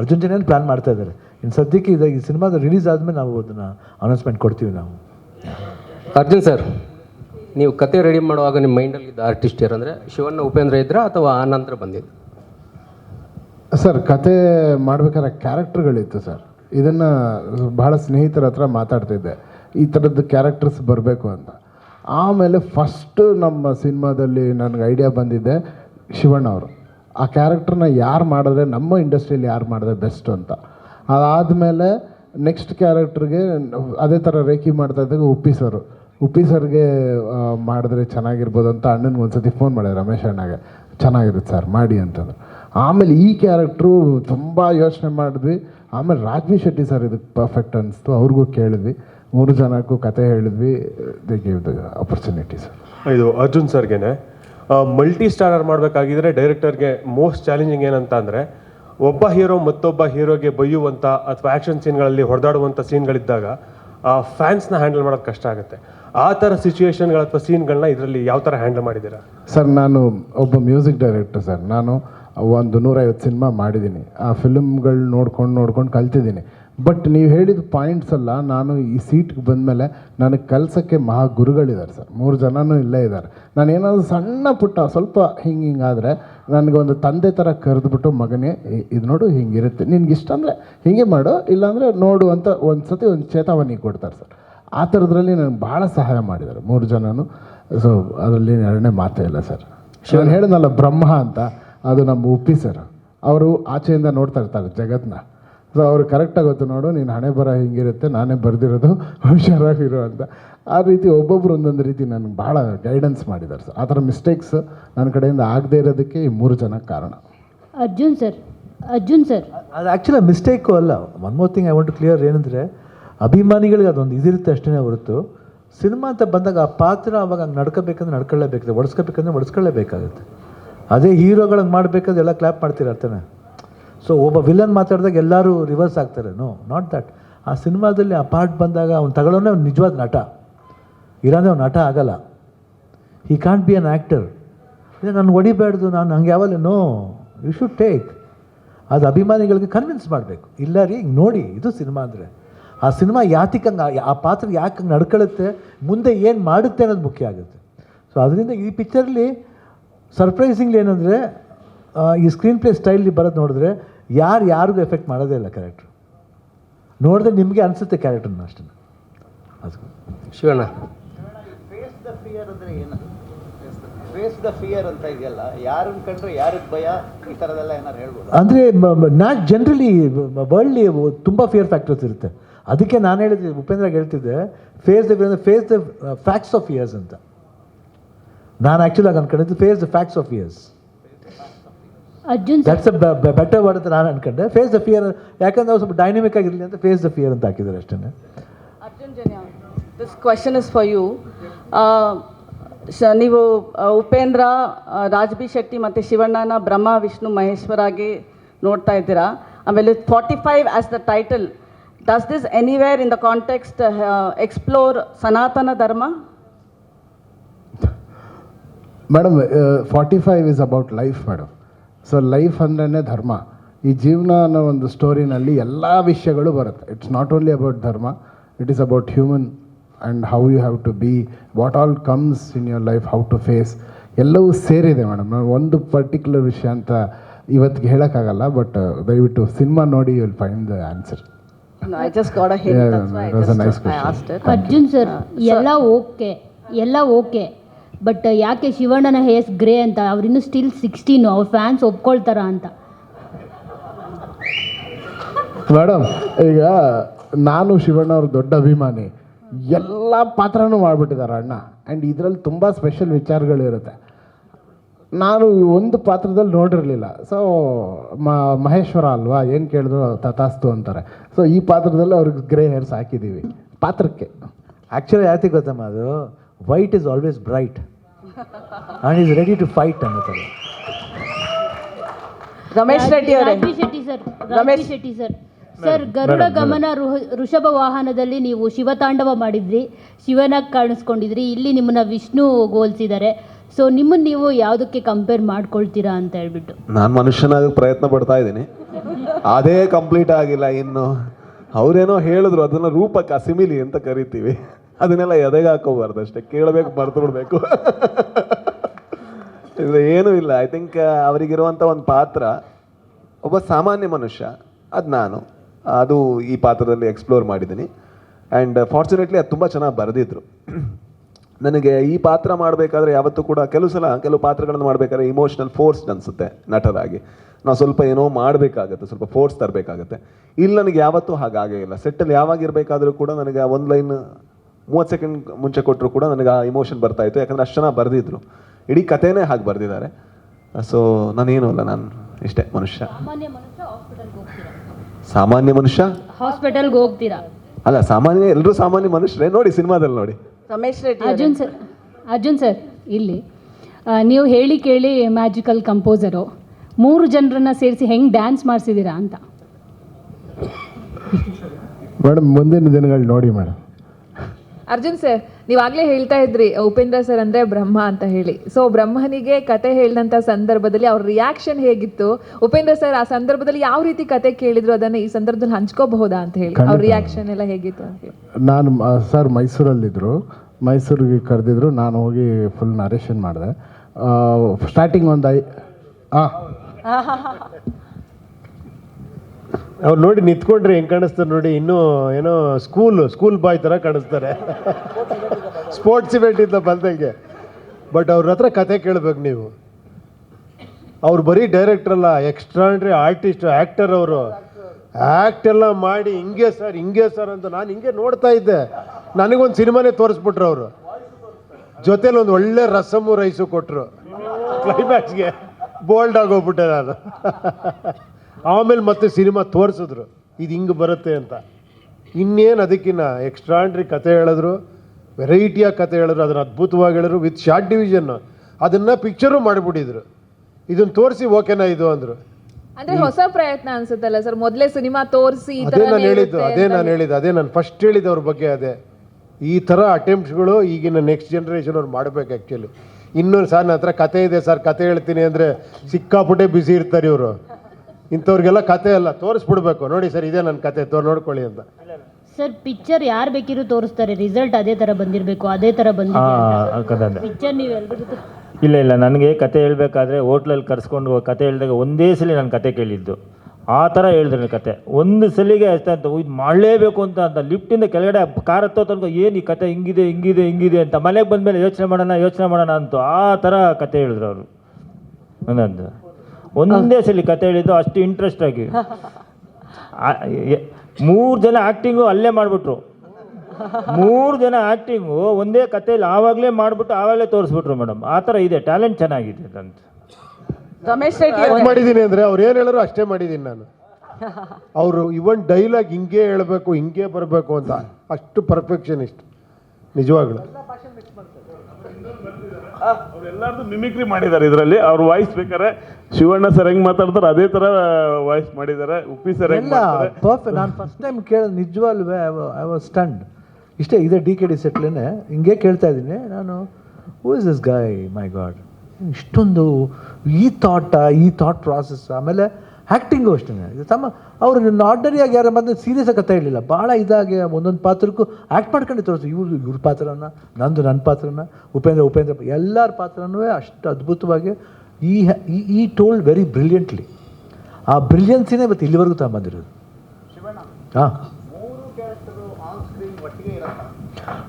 ಅರ್ಜುನ್ ಜನ ಪ್ಲ್ಯಾನ್ ಮಾಡ್ತಾ ಇದ್ದಾರೆ ಇನ್ನು ಸದ್ಯಕ್ಕೆ ಇದಾಗಿ ಈ ಸಿನಿಮಾದ ರಿಲೀಸ್ ಆದಮೇಲೆ ನಾವು ಅದನ್ನು ಅನೌನ್ಸ್ಮೆಂಟ್ ಕೊಡ್ತೀವಿ ನಾವು. ಅರ್ಜುನ್ ಸರ್ ನೀವು ಕತೆ ರೆಡಿ ಮಾಡುವಾಗ ನಿಮ್ಮ ಮೈಂಡಲ್ಲಿ ಇದ್ದ ಆರ್ಟಿಸ್ಟ್ ಯಾರಂದರೆ ಶಿವಣ್ಣ ಉಪೇಂದ್ರ ಇದ್ರ ಅಥವಾ ಆ ನಂತರ ಬಂದಿದ್ದು? ಸರ್ ಕತೆ ಮಾಡ್ಬೇಕಾದ್ರೆ ಕ್ಯಾರೆಕ್ಟರ್ಗಳಿತ್ತು ಸರ್. ಇದನ್ನು ಬಹಳ ಸ್ನೇಹಿತರ ಹತ್ರ ಮಾತಾಡ್ತಿದ್ದೆ ಈ ಥರದ್ದು ಕ್ಯಾರೆಕ್ಟರ್ಸ್ ಬರಬೇಕು ಅಂತ. ಆಮೇಲೆ ಫಸ್ಟು ನಮ್ಮ ಸಿನಿಮಾದಲ್ಲಿ ನನಗೆ ಐಡಿಯಾ ಬಂದಿದ್ದೆ ಶಿವಣ್ಣ ಅವರು. ಆ ಕ್ಯಾರೆಕ್ಟರ್ನ ಯಾರು ಮಾಡಿದ್ರೆ ನಮ್ಮ ಇಂಡಸ್ಟ್ರಿಯಲ್ಲಿ ಯಾರು ಮಾಡಿದ್ರೆ ಬೆಸ್ಟ್ ಅಂತ. ಅದಾದಮೇಲೆ ನೆಕ್ಸ್ಟ್ ಕ್ಯಾರೆಕ್ಟ್ರಿಗೆ ಅದೇ ಥರ ರೇಖಿ ಮಾಡ್ತಾ ಇದ್ದಾಗ ಉಪ್ಪಿ ಸರ್. ಉಪ್ಪಿ ಸರ್ಗೆ ಮಾಡಿದ್ರೆ ಚೆನ್ನಾಗಿರ್ಬೋದು ಅಂತ ಅಣ್ಣನಿಗೆ ಒಂದ್ಸತಿ ಫೋನ್ ಮಾಡಿದೆ ರಮೇಶ್ ಅಣ್ಣಗೆ. ಚೆನ್ನಾಗಿರುತ್ತೆ ಸರ್, ಮಾಡಿ ಅಂತಂದು. ಆಮೇಲೆ ಈ ಕ್ಯಾರೆಕ್ಟ್ರು ತುಂಬ ಯೋಚನೆ ಮಾಡಿದ್ವಿ. ಆಮೇಲೆ ರಾಜ್ವಿ ಶೆಟ್ಟಿ ಸರ್ ಇದಕ್ಕೆ ಪರ್ಫೆಕ್ಟ್ ಅನಿಸ್ತು. ಅವ್ರಿಗೂ ಕೇಳಿದ್ವಿ. ಮೂರು ಜನಕ್ಕೂ ಕತೆ ಹೇಳಿದ್ವಿ. ಆಪರ್ಚುನಿಟಿ ಸರ್ ಇದು ಅರ್ಜುನ್ ಸರ್ಗೆ ಮಲ್ಟಿ ಸ್ಟಾರರ್ ಮಾಡಬೇಕಾಗಿದ್ರೆ ಡೈರೆಕ್ಟರ್ಗೆ ಮೋಸ್ಟ್ ಚಾಲೆಂಜಿಂಗ್ ಏನಂತ ಅಂದರೆ ಒಬ್ಬ ಹೀರೋ ಮತ್ತೊಬ್ಬ ಹೀರೋಗೆ ಬೈಯುವಂಥ ಅಥವಾ ಆ್ಯಕ್ಷನ್ ಸೀನ್ಗಳಲ್ಲಿ ಹೊಡೆದಾಡುವಂಥ ಸೀನ್ಗಳಿದ್ದಾಗ ಆ ಫ್ಯಾನ್ಸ್ನ ಹ್ಯಾಂಡಲ್ ಮಾಡೋದು ಕಷ್ಟ ಆಗುತ್ತೆ. ಆ ಥರ ಸಿಚುವೇಶನ್ಗಳು ಅಥವಾ ಸೀನ್ಗಳನ್ನ ಇದರಲ್ಲಿ ಯಾವ ಥರ ಹ್ಯಾಂಡಲ್ ಮಾಡಿದ್ದೀರಾ? ಸರ್, ನಾನು ಒಬ್ಬ ಮ್ಯೂಸಿಕ್ ಡೈರೆಕ್ಟರ್ ಸರ್. ನಾನು ಒಂದು ನೂರೈವತ್ತು ಸಿನಿಮಾ ಮಾಡಿದ್ದೀನಿ. ಆ ಫಿಲ್ಮ್ಗಳು ನೋಡ್ಕೊಂಡು ನೋಡ್ಕೊಂಡು ಕಲ್ತಿದ್ದೀನಿ. ಬಟ್ ನೀವು ಹೇಳಿದ ಪಾಯಿಂಟ್ಸ್ ಅಲ್ಲ ನಾನು ಈ ಸೀಟ್ಗೆ ಬಂದಮೇಲೆ ನನಗೆ ಕಲ್ಸೋಕ್ಕೆ ಮಹಾ ಗುರುಗಳಿದ್ದಾರೆ ಸರ್. ಮೂರು ಜನನೂ ಇಲ್ಲೇ ಇದ್ದಾರೆ. ನಾನು ಏನಾದರೂ ಸಣ್ಣ ಪುಟ್ಟ ಸ್ವಲ್ಪ ಹಿಂಗೆ ಹಿಂಗಾದರೆ ನನಗೊಂದು ತಂದೆ ಥರ ಕರೆದುಬಿಟ್ಟು ಮಗನೇ ಇದು ನೋಡು ಹಿಂಗಿರುತ್ತೆ ನಿನ್ಗೆ ಇಷ್ಟ ಅಂದರೆ ಹಿಂಗೆ ಮಾಡು ಇಲ್ಲಾಂದರೆ ನೋಡು ಅಂತ ಒಂದು ಸತಿ ಒಂದು ಚೇತಾವನಿ ಕೊಡ್ತಾರೆ ಸರ್. ಆ ಥರದ್ರಲ್ಲಿ ನನಗೆ ಭಾಳ ಸಹಾಯ ಮಾಡಿದ್ದಾರೆ ಮೂರು ಜನನು. ಸೊ ಅದರಲ್ಲಿ ಎರಡನೇ ಮಾತೇ ಇಲ್ಲ ಸರ್. ನಾನು ಹೇಳಿದ್ನಲ್ಲ ಬ್ರಹ್ಮ ಅಂತ ಅದು ನಮ್ಮ ಉಪ್ಪಿ ಸರ್. ಅವರು ಆಚೆಯಿಂದ ನೋಡ್ತಾ ಇರ್ತಾರೆ ಜಗತ್ನ. ಸೊ ಅವ್ರು ಕರೆಕ್ಟಾಗಿ ಗೊತ್ತು ನೋಡು ನೀನು ಹಣೆ ಬರ ಹಿಂಗಿರುತ್ತೆ ನಾನೇ ಬರೆದಿರೋದು ಹುಷಾರಾಗಿರೋ ಅಂತ. ಆ ರೀತಿ ಒಬ್ಬೊಬ್ರು ಒಂದೊಂದು ರೀತಿ ನನಗೆ ಭಾಳ ಗೈಡೆನ್ಸ್ ಮಾಡಿದ್ದಾರೆ ಸರ್ ಆ ಥರ ಮಿಸ್ಟೇಕ್ಸ್ ನನ್ನ ಕಡೆಯಿಂದ ಆಗದೇ ಇರೋದಕ್ಕೆ ಈ ಮೂರು ಜನ ಕಾರಣ. ಅರ್ಜುನ್ ಸರ್ ಅರ್ಜುನ್ ಸರ್ ಅದು ಆ್ಯಕ್ಚುಲಿ ಮಿಸ್ಟೇಕು ಅಲ್ಲ. One more thing I want to clear ಏನಂದರೆ ಅಭಿಮಾನಿಗಳಿಗೆ ಅದೊಂದು ಇದಿರುತ್ತೆ ಅಷ್ಟೇ ಹೊರತು. ಸಿನಿಮಾ ಅಂತ ಬಂದಾಗ ಆ ಪಾತ್ರ ಅವಾಗ ಹಂಗೆ ನಡ್ಕೋಬೇಕಂದ್ರೆ ನಡ್ಕೊಳ್ಳೇಬೇಕಾಗುತ್ತೆ ಒಡಿಸ್ಕೋಬೇಕಂದ್ರೆ ಒಡಿಸ್ಕೊಳ್ಳೇಬೇಕಾಗುತ್ತೆ. ಅದೇ ಹೀರೋಗಳಂಗೆ ಮಾಡಬೇಕಾದ್ರೆ ಎಲ್ಲ ಕ್ಲಾಪ್ ಮಾಡ್ತಿರತ್ತಾನೆ ಸೊ ಒಬ್ಬ ವಿಲನ್ ಮಾತಾಡಿದಾಗ ಎಲ್ಲರೂ ರಿವರ್ಸ್ ಆಗ್ತಾರೆ ನೋ ನಾಟ್ ದಟ್ ಆ ಸಿನಿಮಾದಲ್ಲಿ ಆ ಪಾರ್ಟ್ ಬಂದಾಗ ಅವ್ನು ತಗೊಳ್ಳೋನೇ ಅವ್ನು ನಿಜವಾದ ನಟ. ಇರೋದೇ ಅವ್ನು ನಟ ಆಗಲ್ಲ. He can't be an actor ಇಲ್ಲ ನಾನು ಹೊಡಿಬೇಡ್ದು ನಾನು ಹಂಗೆ ಯಾವಲ್ಲ ನೋ ಯು ಶುಡ್ ಟೇಕ್ ಅದು ಅಭಿಮಾನಿಗಳಿಗೆ ಕನ್ವಿನ್ಸ್ ಮಾಡಬೇಕು. ಇಲ್ಲ ರೀ, ಹಿಂಗೆ ನೋಡಿ, ಇದು ಸಿನಿಮಾ ಅಂದರೆ. ಆ ಸಿನಿಮಾ ಯಾತಿಕಂಗೆ ಆ ಪಾತ್ರ ಯಾಕೆ ಹಂಗೆ ನಡ್ಕೊಳ್ಳುತ್ತೆ ಮುಂದೆ ಏನು ಮಾಡುತ್ತೆ ಅನ್ನೋದು ಮುಖ್ಯ ಆಗುತ್ತೆ. ಸೊ ಅದರಿಂದ ಈ ಪಿಕ್ಚರ್ಲಿ ಸರ್ಪ್ರೈಸಿಂಗ್ಲಿ ಏನಂದರೆ ಈ ಸ್ಕ್ರೀನ್ ಪ್ಲೇ ಸ್ಟೈಲಿ ಬರೋದು ನೋಡಿದ್ರೆ ಯಾರು ಯಾರಿಗೂ ಎಫೆಕ್ಟ್ ಮಾಡೋದೇ ಇಲ್ಲ ಕ್ಯಾರೆಕ್ಟ್ರು ನೋಡಿದ್ರೆ ನಿಮಗೆ ಅನಿಸುತ್ತೆ ಕ್ಯಾರೆಕ್ಟರ್ನ ಅಷ್ಟೇ ಅದು. ಶಿವಣ್ಣ. ಫೇಸ್ ದ ಫಿಯರ್ ಅಂತ ಇದೆಯಲ್ಲ ಯಾರನ್ನ ಕಂಡ್ರೆ ಯಾರಿಗೆ ಭಯ? ಈ ಥರದೆಲ್ಲ ಏನಾರು ಹೇಳ್ಬೋದು? ಅಂದರೆ ನಾ ಜನರಲಿ ವರ್ಲ್ಡ್ಲಿ ತುಂಬ ಫಿಯರ್ ಫ್ಯಾಕ್ಟರ್ಸ್ ಇರುತ್ತೆ. ಅದಕ್ಕೆ ನಾನು ಹೇಳಿದ್ದೆ ಉಪೇಂದ್ರಾಗ ಹೇಳ್ತಿದ್ದೆ face the face the facts of years ಅಂತ. ನಾನು ಆ್ಯಕ್ಚುಲಾಗಿ ಆಗಿ ಅನ್ಕೊಂಡಿದ್ದು face the facts of years Arjun that's a better word ಅಂತ ನಾನು ಅನ್ಕೊಂಡೆ. ಫೇಸ್ ದ ಫಿಯರ್ ಯಾಕಂದ್ರೆ ಅವ್ರು ಸ್ವಲ್ಪ ಡೈನಮಿಕ್ ಆಗಿರಲಿ ಅಂತ ಫೇಸ್ ದ ಫಿಯರ್ ಅಂತ ಹಾಕಿದ್ದಾರೆ ಅಷ್ಟೇ ಅರ್ಜುನ್ ಜನ this question is for you ನೀವು ಉಪೇಂದ್ರ ರಾಜ್ಬಿ ಶೆಟ್ಟಿ ಮತ್ತು ಶಿವಣ್ಣನ ಬ್ರಹ್ಮ ವಿಷ್ಣು ಮಹೇಶ್ವರಾಗಿ ನೋಡ್ತಾ ಇದ್ದೀರಾ? ಆಮೇಲೆ forty five as the title does this anywhere in the context explore Sanatana Dharma madam forty five is about life madam so life ಅಂದ್ರೇ ಧರ್ಮ. ಈ ಜೀವನ ಅನ್ನೋ ಒಂದು ಸ್ಟೋರಿನಲ್ಲಿ ಎಲ್ಲ ವಿಷಯಗಳು ಬರುತ್ತೆ. It's not only about dharma it is about human and how you have to be what all comes in your life how to face ಎಲ್ಲವೂ ಸೇರಿದೆ ಮೇಡಮ್ ಒಂದು ಪರ್ಟಿಕ್ಯುಲರ್ ವಿಷಯ ಅಂತ ಇವತ್ತಿಗೆ ಹೇಳೋಕ್ಕಾಗಲ್ಲ ಬಟ್ ದಯವಿಟ್ಟು ಸಿನಿಮಾ ನೋಡಿ you will find the answer Arjun sir ಎಲ್ಲ ಓಕೆ ಎಲ್ಲ ಓಕೆ. ಬಟ್ ಯಾಕೆ ಶಿವಣ್ಣನ ಹೇಸ್ ಗ್ರೇ ಅಂತ? ಅವ್ರಿನ್ನೂ ಸ್ಟಿಲ್ ಸಿಕ್ಸ್ಟೀನು ಅವ್ರ ಫ್ಯಾನ್ಸ್ ಒಪ್ಕೊಳ್ತಾರ ಅಂತ. ಮೇಡಮ್ ಈಗ ನಾನು ಶಿವಣ್ಣ ಅವ್ರ ದೊಡ್ಡ ಅಭಿಮಾನಿ. ಎಲ್ಲ ಪಾತ್ರನೂ ಮಾಡಿಬಿಟ್ಟಿದ್ದಾರೆ ಅಣ್ಣ. ಆ್ಯಂಡ್ ಇದರಲ್ಲಿ ತುಂಬ ಸ್ಪೆಷಲ್ ವಿಚಾರಗಳಿರುತ್ತೆ ನಾನು ಒಂದು ಪಾತ್ರದಲ್ಲಿ ನೋಡಿರಲಿಲ್ಲ. ಸೊ ಮ ಮಹೇಶ್ವರ ಅಲ್ವಾ? ಏನು ಕೇಳಿದ್ರು ತಥಾಸ್ತು ಅಂತಾರೆ. ಸೊ ಈ ಪಾತ್ರದಲ್ಲಿ ಅವ್ರಿಗೆ ಗ್ರೇ ಹೇರ್ಸ್ ಹಾಕಿದ್ದೀವಿ. ಪಾತ್ರಕ್ಕೆ. ಆ್ಯಕ್ಚುಲಿ ಯಾತಿ ಗೊತ್ತಮ್ಮ ಅದು? White is always bright and is ready to fight ಅನ್ನುತ್ತಾರೆ ರಮೇಶ್ ರೆಡ್ಡಿ ಅವರೇ? Shetty sir Ramesh Shetty sir. Sir Garuda Gamana Rishabha ವಾಹನದಲ್ಲಿ ನೀವು ಶಿವತಾಂಡವ ಮಾಡಿದ್ರಿ ಶಿವನಾಗಿ ಕಾಣಿಸ್ಕೊಂಡಿದ್ರಿ ಇಲ್ಲಿ ನಿಮ್ಮನ್ನ ವಿಷ್ಣು ಹೋಲ್ಸಿದ್ದಾರೆ. ಸೊ ನಿಮ್ಮನ್ನ ನೀವು ಯಾವುದಕ್ಕೆ ಕಂಪೇರ್ ಮಾಡ್ಕೊಳ್ತೀರಾ ಅಂತ ಹೇಳ್ಬಿಟ್ಟು. ನಾನು ಮನುಷ್ಯನಾಗ ಪ್ರಯತ್ನ ಪಡ್ತಾ ಇದ್ದೀನಿ. ಅದೇ ಕಂಪ್ಲೀಟ್ ಆಗಿಲ್ಲ ಇನ್ನು. ಅವರೇನೋ ಹೇಳಿದ್ರು ಅದನ್ನ ರೂಪಕ ಸಿಮಿಲಿ ಅಂತ ಕರಿತೀವಿ. ಅದನ್ನೆಲ್ಲ ಎದೆಗೆ ಹಾಕೋಬಾರ್ದು ಅಷ್ಟೇ. ಕೇಳಬೇಕು, ಮರ್ತು ಬಿಡ್ಬೇಕು. ಇದು ಏನೂ ಇಲ್ಲ. ಐ ಥಿಂಕ್ ಅವರಿಗಿರುವಂಥ ಒಂದು ಪಾತ್ರ ಒಬ್ಬ ಸಾಮಾನ್ಯ ಮನುಷ್ಯ. ಅದು ನಾನು. ಅದು ಈ ಪಾತ್ರದಲ್ಲಿ ಎಕ್ಸ್ಪ್ಲೋರ್ ಮಾಡಿದ್ದೀನಿ. ಆ್ಯಂಡ್ ಫಾರ್ಚುನೇಟ್ಲಿ ಅದು ತುಂಬ ಚೆನ್ನಾಗಿ ಬರೆದಿದ್ರು. ನನಗೆ ಈ ಪಾತ್ರ ಮಾಡಬೇಕಾದ್ರೆ ಯಾವತ್ತೂ ಕೂಡ ಕೆಲವು ಸಲ ಕೆಲವು ಪಾತ್ರಗಳನ್ನು ಮಾಡಬೇಕಾದ್ರೆ ಇಮೋಷನಲ್ ಫೋರ್ಸ್ ಅನಿಸುತ್ತೆ ನಟರಾಗಿ. ನಾವು ಸ್ವಲ್ಪ ಏನೋ ಮಾಡಬೇಕಾಗತ್ತೆ, ಸ್ವಲ್ಪ ಫೋರ್ಸ್ ತರಬೇಕಾಗತ್ತೆ. ಇಲ್ಲಿ ನನಗೆ ಯಾವತ್ತೂ ಹಾಗಾಗೇ ಇಲ್ಲ. ಸೆಟ್ಟಲ್ಲಿ ಯಾವಾಗ ಇರಬೇಕಾದ್ರೂ ಕೂಡ ನನಗೆ ಒಂದು ಲೈನ್ ಮೂವತ್ತು ಸೆಕೆಂಡ್ ಮುಂಚೆ ಕೊಟ್ಟರು ಕೂಡ ನನಗೆ ಆ ಇಮೋಷನ್ ಬರ್ತಾ ಇತ್ತು. ಯಾಕಂದರೆ ಅಷ್ಟು ಜನ ಬರೆದಿದ್ರು. ಇಡೀ ಕಥೆನೇ ಹಾಗೆ ಬರೆದಿದ್ದಾರೆ. ಸೊ ನಾನೇನು ಅಲ್ಲ ನಾನು ಇಷ್ಟೇ ಮನುಷ್ಯ. ಸಾಮಾನ್ಯ ಮನುಷ್ಯ ಹಾಸ್ಪಿಟಲ್ಗೆ ಹೋಗ್ತೀರಾ? ಸಾಮಾನ್ಯ ಮನುಷ್ಯ? ಹಾಸ್ಪಿಟಲ್ಗೆ ಹೋಗ್ತೀರಾ? ಅಲ್ಲ ಸಾಮಾನ್ಯ ಎಲ್ಲರೂ ಸಾಮಾನ್ಯ ಮನುಷ್ಯರೇ. ನೋಡಿ ಸಿನಿಮಾದಲ್ಲಿ ನೋಡಿ. ರಮೇಶ್ ರೆಡ್ಡಿ ಅರ್ಜುನ್ ಸರ್ ಅರ್ಜುನ್ ಸರ್ ಇಲ್ಲಿ. ಆ, ನೀವು ಹೇಳಿ ಕೇಳಿ ಮ್ಯಾಜಿಕಲ್ ಕಂಪೋಸರು ಮೂರು ಜನರನ್ನ ಸೇರಿಸಿ ಹೆಂಗೆ ಡ್ಯಾನ್ಸ್ ಮಾಡಿಸಿದ್ದೀರಾ ಅಂತ. ಮೇಡಮ್ ಮುಂದಿನ ದಿನಗಳು ನೋಡಿ ಮೇಡಮ್ ಅರ್ಜುನ್ ಸರ್ ನೀವಾಗಲೇ ಹೇಳ್ತಾ ಇದ್ರಿ ಉಪೇಂದ್ರ ಸರ್ ಅಂದರೆ ಬ್ರಹ್ಮ ಅಂತ ಹೇಳಿ. ಸೊ ಬ್ರಹ್ಮನಿಗೆ ಕತೆ ಹೇಳಿದಂಥ ಸಂದರ್ಭದಲ್ಲಿ ಅವ್ರ ರಿಯಾಕ್ಷನ್ ಹೇಗಿತ್ತು? ಉಪೇಂದ್ರ ಸರ್ ಆ ಸಂದರ್ಭದಲ್ಲಿ ಯಾವ ರೀತಿ ಕತೆ ಕೇಳಿದ್ರು? ಅದನ್ನು ಈ ಸಂದರ್ಭದಲ್ಲಿ ಹಂಚ್ಕೋಬಹುದಾ ಅಂತ ಹೇಳಿ. ಅವ್ರ ರಿಯಾಕ್ಷನ್ ಎಲ್ಲ ಹೇಗಿತ್ತು ಅಂತ ಹೇಳಿ. ನಾನು ಸರ್ ಮೈಸೂರಲ್ಲಿದ್ದರು ಮೈಸೂರಿಗೆ ಕರೆದಿದ್ರು. ನಾನು ಹೋಗಿ ಫುಲ್ ನರೇಷನ್ ಮಾಡಿದೆ. ಸ್ಟಾರ್ಟಿಂಗ್ ಒಂದು ಐ ಹಾಂ ಅವ್ರು ನೋಡಿ ನಿಂತ್ಕೊಂಡ್ರೆ ಹೆಂಗೆ ಕಾಣಿಸ್ತಾರೆ ನೋಡಿ, ಇನ್ನೂ ಏನೋ ಸ್ಕೂಲ್ ಸ್ಕೂಲ್ ಬಾಯ್ ಥರ ಕಾಣಿಸ್ತಾರೆ. ಸ್ಪೋರ್ಟ್ಸ್ ಇವೆಂಟ್ ಇಂದ ಬಂದಂಗೆ. ಬಟ್ ಅವ್ರ ಹತ್ರ ಕತೆ ಕೇಳಬೇಕು ನೀವು. ಅವ್ರು ಬರೀ ಡೈರೆಕ್ಟರ್ ಅಲ್ಲ ಎಕ್ಸ್ಟ್ರಾಂಡ್ರಿ ಆರ್ಟಿಸ್ಟ್ ಆ್ಯಕ್ಟರ್ ಅವರು. ಆ್ಯಕ್ಟ್ ಎಲ್ಲ ಮಾಡಿ ಹಿಂಗೆ ಸರ್ ಹಿಂಗೆ ಸರ್ ಅಂತ ನಾನು ಹಿಂಗೆ ನೋಡ್ತಾ ಇದ್ದೆ. ನನಗೊಂದು ಸಿನಿಮಾನೇ ತೋರಿಸ್ಬಿಟ್ರು ಅವರು. ಜೊತೇಲಿ ಒಂದು ಒಳ್ಳೆ ರಸಮು ರೈಸು ಕೊಟ್ಟರು ಕ್ಲೈಮ್ಯಾಕ್ಸ್ಗೆ ಬೋಲ್ಡ್ ಆಗೋಗ್ಬಿಟ್ಟೆ ನಾನು. ಆಮೇಲೆ ಮತ್ತೆ ಸಿನಿಮಾ ತೋರಿಸಿದ್ರು. ಇದು ಹಿಂಗೆ ಬರುತ್ತೆ ಅಂತ. ಇನ್ನೇನು ಅದಕ್ಕಿನ್ನ ಎಕ್ಸ್ಟ್ರಾಂಡ್ರಿ ಕತೆ ಹೇಳಿದ್ರು ವೆರೈಟಿಯಾಗಿ ಕತೆ ಹೇಳಿದ್ರು ಅದನ್ನು ಅದ್ಭುತವಾಗಿ ಹೇಳಿದ್ರು ವಿತ್ ಶಾರ್ಟ್ ಡಿವಿಷನ್ ಅದನ್ನು ಪಿಕ್ಚರು ಮಾಡಿಬಿಟ್ಟಿದ್ರು. ಇದನ್ನು ತೋರಿಸಿ ಓಕೆನಾ ಇದು ಅಂದರು. ಅಂದ್ರೆ ಹೊಸ ಪ್ರಯತ್ನ ಅನ್ಸುತ್ತಲ್ಲ ಸರ್? ಮೊದಲೇ ಸಿನಿಮಾ ತೋರಿಸಿ ಅದೇ ನಾನು ಹೇಳಿದ್ದು ಅದೇ ನಾನು ಹೇಳಿದ್ದು ಅದೇ ನಾನು ಫಸ್ಟ್ ಹೇಳಿದ್ದು ಅವ್ರ ಬಗ್ಗೆ ಅದೇ. ಈ ಥರ ಅಟೆಂಪ್ಟ್ಸ್ಗಳು ಈಗಿನ ನೆಕ್ಸ್ಟ್ ಜನ್ರೇಷನ್ ಅವ್ರು ಮಾಡಬೇಕು ಆ್ಯಕ್ಚುಲಿ ಇನ್ನೊಂದು ಸರ್ ನನ್ನ ಹತ್ರ ಕತೆ ಇದೆ ಸರ್ ಕತೆ ಹೇಳ್ತೀನಿ ಅಂದರೆ ಸಿಕ್ಕಾಪಟ್ಟೆ ಬ್ಯುಸಿ ಇರ್ತಾರೆ ಇವರು. ಇಂಥವ್ರಿಗೆಲ್ಲ ಕತೆ ಅಲ್ಲ ತೋರಿಸ್ಬಿಡ್ಬೇಕು. ನೋಡಿ ಸರ್ ಇದೇ ನನ್ನ ಕತೆ ತೋರ್ ನೋಡ್ಕೊಳ್ಳಿ ಅಂತ. ಸರ್ ಪಿಕ್ಚರ್ ಯಾರು ಬೇಕಿದ್ರು ತೋರಿಸ್ತಾರೆ. ರಿಸಲ್ಟ್ ಅದೇ ಥರ ಬಂದಿರಬೇಕು ಅದೇ ಥರ ಬಂದಿದೆ ಪಿಕ್ಚರ್ ನೀವು ಎಲ್ರಿಗೂ ಇಲ್ಲ ಇಲ್ಲ ನನಗೆ ಕತೆ ಹೇಳಬೇಕಾದ್ರೆ ಹೋಟ್ಲಲ್ಲಿ ಕರ್ಸ್ಕೊಂಡು ಹೋಗಿ ಕತೆ ಹೇಳಿದಾಗ ಒಂದೇ ಸಲ ನಾನು ಕತೆ ಕೇಳಿದ್ದು. ಆ ಥರ ಹೇಳಿದ್ರು ಕತೆ. ಒಂದು ಸಲಿಗೆ ಅಷ್ಟೇ ಅಂತ ಇದು ಮಾಡಲೇಬೇಕು ಅಂತ ಅಂತ ಲಿಫ್ಟಿಂದ ಕೆಳಗಡೆ ಕಾರ್ ಹತ್ತೋ ತನಕ ಏನು ಈ ಕತೆ ಹಿಂಗಿದೆ ಹಿಂಗಿದೆ ಹಿಂಗಿದೆ ಅಂತ ಮನೆಗೆ ಬಂದಮೇಲೆ ಯೋಚನೆ ಮಾಡೋಣ ಯೋಚನೆ ಮಾಡೋಣ ಅಂತ ಆ ಥರ ಕತೆ ಹೇಳಿದ್ರು ಅವರು. ಒಂದೊಂದು ಒಂದೇ ಸಲ ಕತೆ ಹೇಳಿದ್ದು ಅಷ್ಟು ಇಂಟ್ರೆಸ್ಟ್ ಆಗಿ. ಮೂರು ಜನ ಆ್ಯಕ್ಟಿಂಗು ಅಲ್ಲೇ ಮಾಡಿಬಿಟ್ರು. ಮೂರು ಜನ ಆ್ಯಕ್ಟಿಂಗು ಒಂದೇ ಕಥೆಯಲ್ಲಿ ಆವಾಗಲೇ ಮಾಡಿಬಿಟ್ಟು ಆವಾಗಲೇ ತೋರಿಸ್ಬಿಟ್ರು ಮೇಡಮ್ ಆ ಥರ ಇದೆ ಟ್ಯಾಲೆಂಟ್ ಚೆನ್ನಾಗಿದೆ ಅಂತ ರಮೇಶ್ ರೆಡ್ಡಿ ಹೆಂಗ್ ಮಾಡಿದ್ದೀನಿ ಅಂದರೆ ಅವ್ರು ಏನು ಹೇಳಿದ್ರು ಅಷ್ಟೇ ಮಾಡಿದ್ದೀನಿ ನಾನು. ಅವರು ಇವನ್ ಡೈಲಾಗ್ ಹಿಂಗೆ ಹೇಳಬೇಕು ಹಿಂಗೆ ಬರಬೇಕು ಅಂತ. ಅಷ್ಟು ಪರ್ಫೆಕ್ಷನಿಸ್ಟ್ ನಿಜವಾಗ್ಲು. ಎಲ್ಲರದು ಮಿಮಿಕ್ರಿ ಮಾಡಿದ್ದಾರೆ ಇದರಲ್ಲಿ. ಅವ್ರ ವಾಯ್ಸ್ ಬೇಕಾದ್ರೆ ಶಿವಣ್ಣ ಸರ್ ಹೆಂಗ್ ಮಾತಾಡ್ತಾರೆ ಅದೇ ತರ ವಾಯ್ಸ್ ಮಾಡಿದ್ದಾರೆ. ಉಪ್ಪಿ ಸರ್ ಹೆಂಗ್ ಪರ್ಫೆಕ್ಟ್ ನಾನು ಫಸ್ಟ್ ಟೈಮ್ ಕೇಳ ನಿಜವಾಗ್ಲೂ ಐ ವಾಸ್ ಸ್ಟಂಡ್ ಇಷ್ಟೇ ಇದೆ ಡಿ ಕೆ ಡಿ ಸೆಟ್ಲೇನೆ ಹಿಂಗೆ ಕೇಳ್ತಾ ಇದ್ದೀನಿ. ನಾನು who is is guy my god ಇಷ್ಟೊಂದು ಈ ಥಾಟ ಈ ಥಾಟ್ ಪ್ರಾಸೆಸ್ ಆಮೇಲೆ ಆ್ಯಕ್ಟಿಂಗು ಅಷ್ಟೇ ತಮ್ಮ ಅವರು ಆರ್ಡರಿಯಾಗಿ ಯಾರ ಮತ್ತೆ ಸೀರಿಯಸ್ ಆಗಿ ಕಥೆ ಹೇಳಿಲ್ಲ ಭಾಳ ಇದಾಗಿ ಒಂದೊಂದು ಪಾತ್ರಕ್ಕೂ ಆ್ಯಕ್ಟ್ ಮಾಡ್ಕೊಂಡು ತೋರಿಸಿ. ಇವ್ರು ಇವ್ರ ಪಾತ್ರನ ನಂದು ನನ್ನ ಪಾತ್ರನ ಉಪೇಂದ್ರ ಉಪೇಂದ್ರ ಎಲ್ಲರ ಪಾತ್ರನೂ ಅಷ್ಟು ಅದ್ಭುತವಾಗಿ ಈ ಈ- ಈ ಟೋಲ್ಡ್ ವೆರಿ ಬ್ರಿಲಿಯಂಟ್ಲಿ ಆ ಬ್ರಿಲಿಯನ್ಸಿನೇ ಇವತ್ತು ಇಲ್ಲಿವರೆಗೂ ತಗೊಂಬಂದಿರೋದು. ಹಾಂ.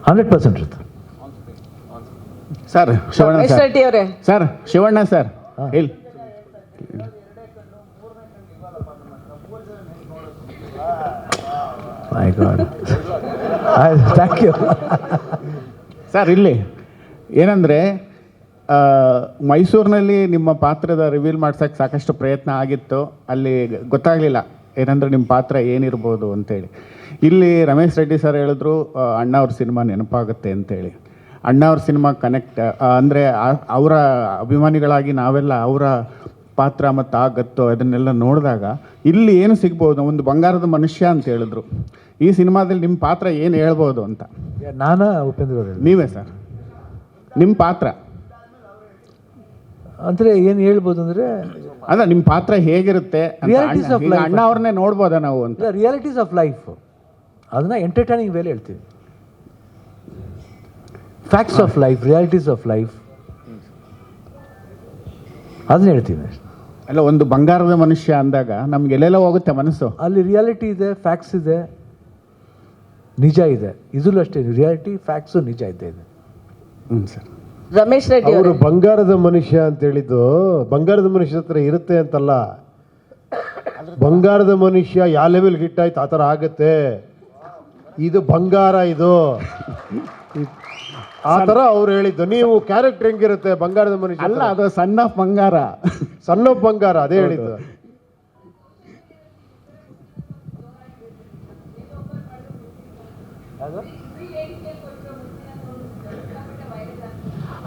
ಹಂಡ್ರೆಡ್ ಪರ್ಸೆಂಟ್ ಇರುತ್ತೆ. Sir Shivanna sir Shivanna sir Shivanna sir ಇಲ್ಲಿ my god thank you sir ಇಲ್ಲಿ ಏನಂದರೆ ಮೈಸೂರಿನಲ್ಲಿ ನಿಮ್ಮ ಪಾತ್ರದ ರಿವೀಲ್ ಮಾಡ್ಸೋಕ್ಕೆ ಸಾಕಷ್ಟು ಪ್ರಯತ್ನ ಆಗಿತ್ತು. ಅಲ್ಲಿ ಗೊತ್ತಾಗಲಿಲ್ಲ ಏನಂದ್ರೆ ನಿಮ್ಮ ಪಾತ್ರ ಏನಿರ್ಬೋದು ಅಂತೇಳಿ. ಇಲ್ಲಿ ರಮೇಶ್ ರೆಡ್ಡಿ ಸರ್ ಹೇಳಿದ್ರು ಅಣ್ಣ ಅವ್ರ ಸಿನಿಮಾ ನೆನಪಾಗುತ್ತೆ ಅಂತೇಳಿ. ಅಣ್ಣ ಅವ್ರ ಸಿನಿಮಾ ಕನೆಕ್ಟ್ ಅಂದರೆ ಅವರ ಅಭಿಮಾನಿಗಳಾಗಿ ನಾವೆಲ್ಲ ಅವರ ಪಾತ್ರ ಮತ್ತು ಆ ಗತ್ತು ಅದನ್ನೆಲ್ಲ ನೋಡಿದಾಗ, ಇಲ್ಲಿ ಏನು ಸಿಗ್ಬೋದು? ಒಂದು ಬಂಗಾರದ ಮನುಷ್ಯ ಅಂತ ಹೇಳಿದ್ರು. ಈ ಸಿನಿಮಾದಲ್ಲಿ ನಿಮ್ಮ ಪಾತ್ರ ಏನು ಹೇಳ್ಬೋದು ಅಂತ? ನಾನಾ ಉಪೇಂದ್ರ ಅವರು ನೀವೇ ಸರ್. ನಿಮ್ಮ ಪಾತ್ರ? ಅಂದರೆ ಏನು ಹೇಳ್ಬೋದು ಅಂದರೆ ಅಲ್ಲ ನಿಮ್ಮ ಪಾತ್ರ ಹೇಗಿರುತ್ತೆ ಅಂತ Realities ಅಣ್ಣ- of ಈಗ life. ಅಣ್ಣ ಅವ್ರನ್ನೇ ನೋಡ್ಬೋದಾ ನಾವು ಅಂತ? ರಿಯಾಲಿಟೀಸ್ ಆಫ್ ಲೈಫ್ ಅದನ್ನ ಎಂಟರ್ಟೈನಿಂಗ್ ವೇಲೆ ಹೇಳ್ತೀವಿ. Facts of life realities of life ಅದನ್ನ ಹೇಳ್ತೀವಿ ಅಲ್ಲ ಒಂದು ಬಂಗಾರದ ಮನುಷ್ಯ ಅಂದಾಗ ನಮ್ಗೆ ಎಲ್ಲೆಲ್ಲ ಹೋಗುತ್ತೆ ಮನಸ್ಸು. ಅಲ್ಲಿ ರಿಯಾಲಿಟಿ ಇದೆ ಫ್ಯಾಕ್ಟ್ಸ್ ಇದೆ. ನಿಜ ಇದೆ. ಇದ್ರಲ್ಲೂ ಅಷ್ಟೇ ರಿಯಾಲಿಟಿ ಫ್ಯಾಕ್ಟ್ಸು ನಿಜ ಇದ್ದೇ ಇದೆ. ಹ್ಞೂ ಸರ್. ರಮೇಶ್ ರೆಡ್ಡಿ ಅವರು ಅವರೇ? ಬಂಗಾರದ ಮನುಷ್ಯ ಅಂತ ಹೇಳಿದ್ದು ಬಂಗಾರದ ಮನುಷ್ಯ ಹತ್ರ ಇರುತ್ತೆ ಅಂತಲ್ಲ. ಬಂಗಾರದ ಮನುಷ್ಯ ಯಾವ ಲೆವೆಲ್ ಹಿಟ್ ಆಯ್ತು ಆ ಥರ ಆಗುತ್ತೆ. ಇದು ಬಂಗಾರ ಇದು. ಆ ಥರ ಅವ್ರು ಹೇಳಿದ್ದು. ನೀವು ಕ್ಯಾರೆಕ್ಟರ್ ಹೆಂಗಿರುತ್ತೆ ಬಂಗಾರದ ಮನುಷ್ಯ ಅಲ್ಲ ಅದು ಸಣ್ಣ ಬಂಗಾರ. ಸಣ್ಣ ಬಂಗಾರ ಅದೇ ಹೇಳಿದ್ದು.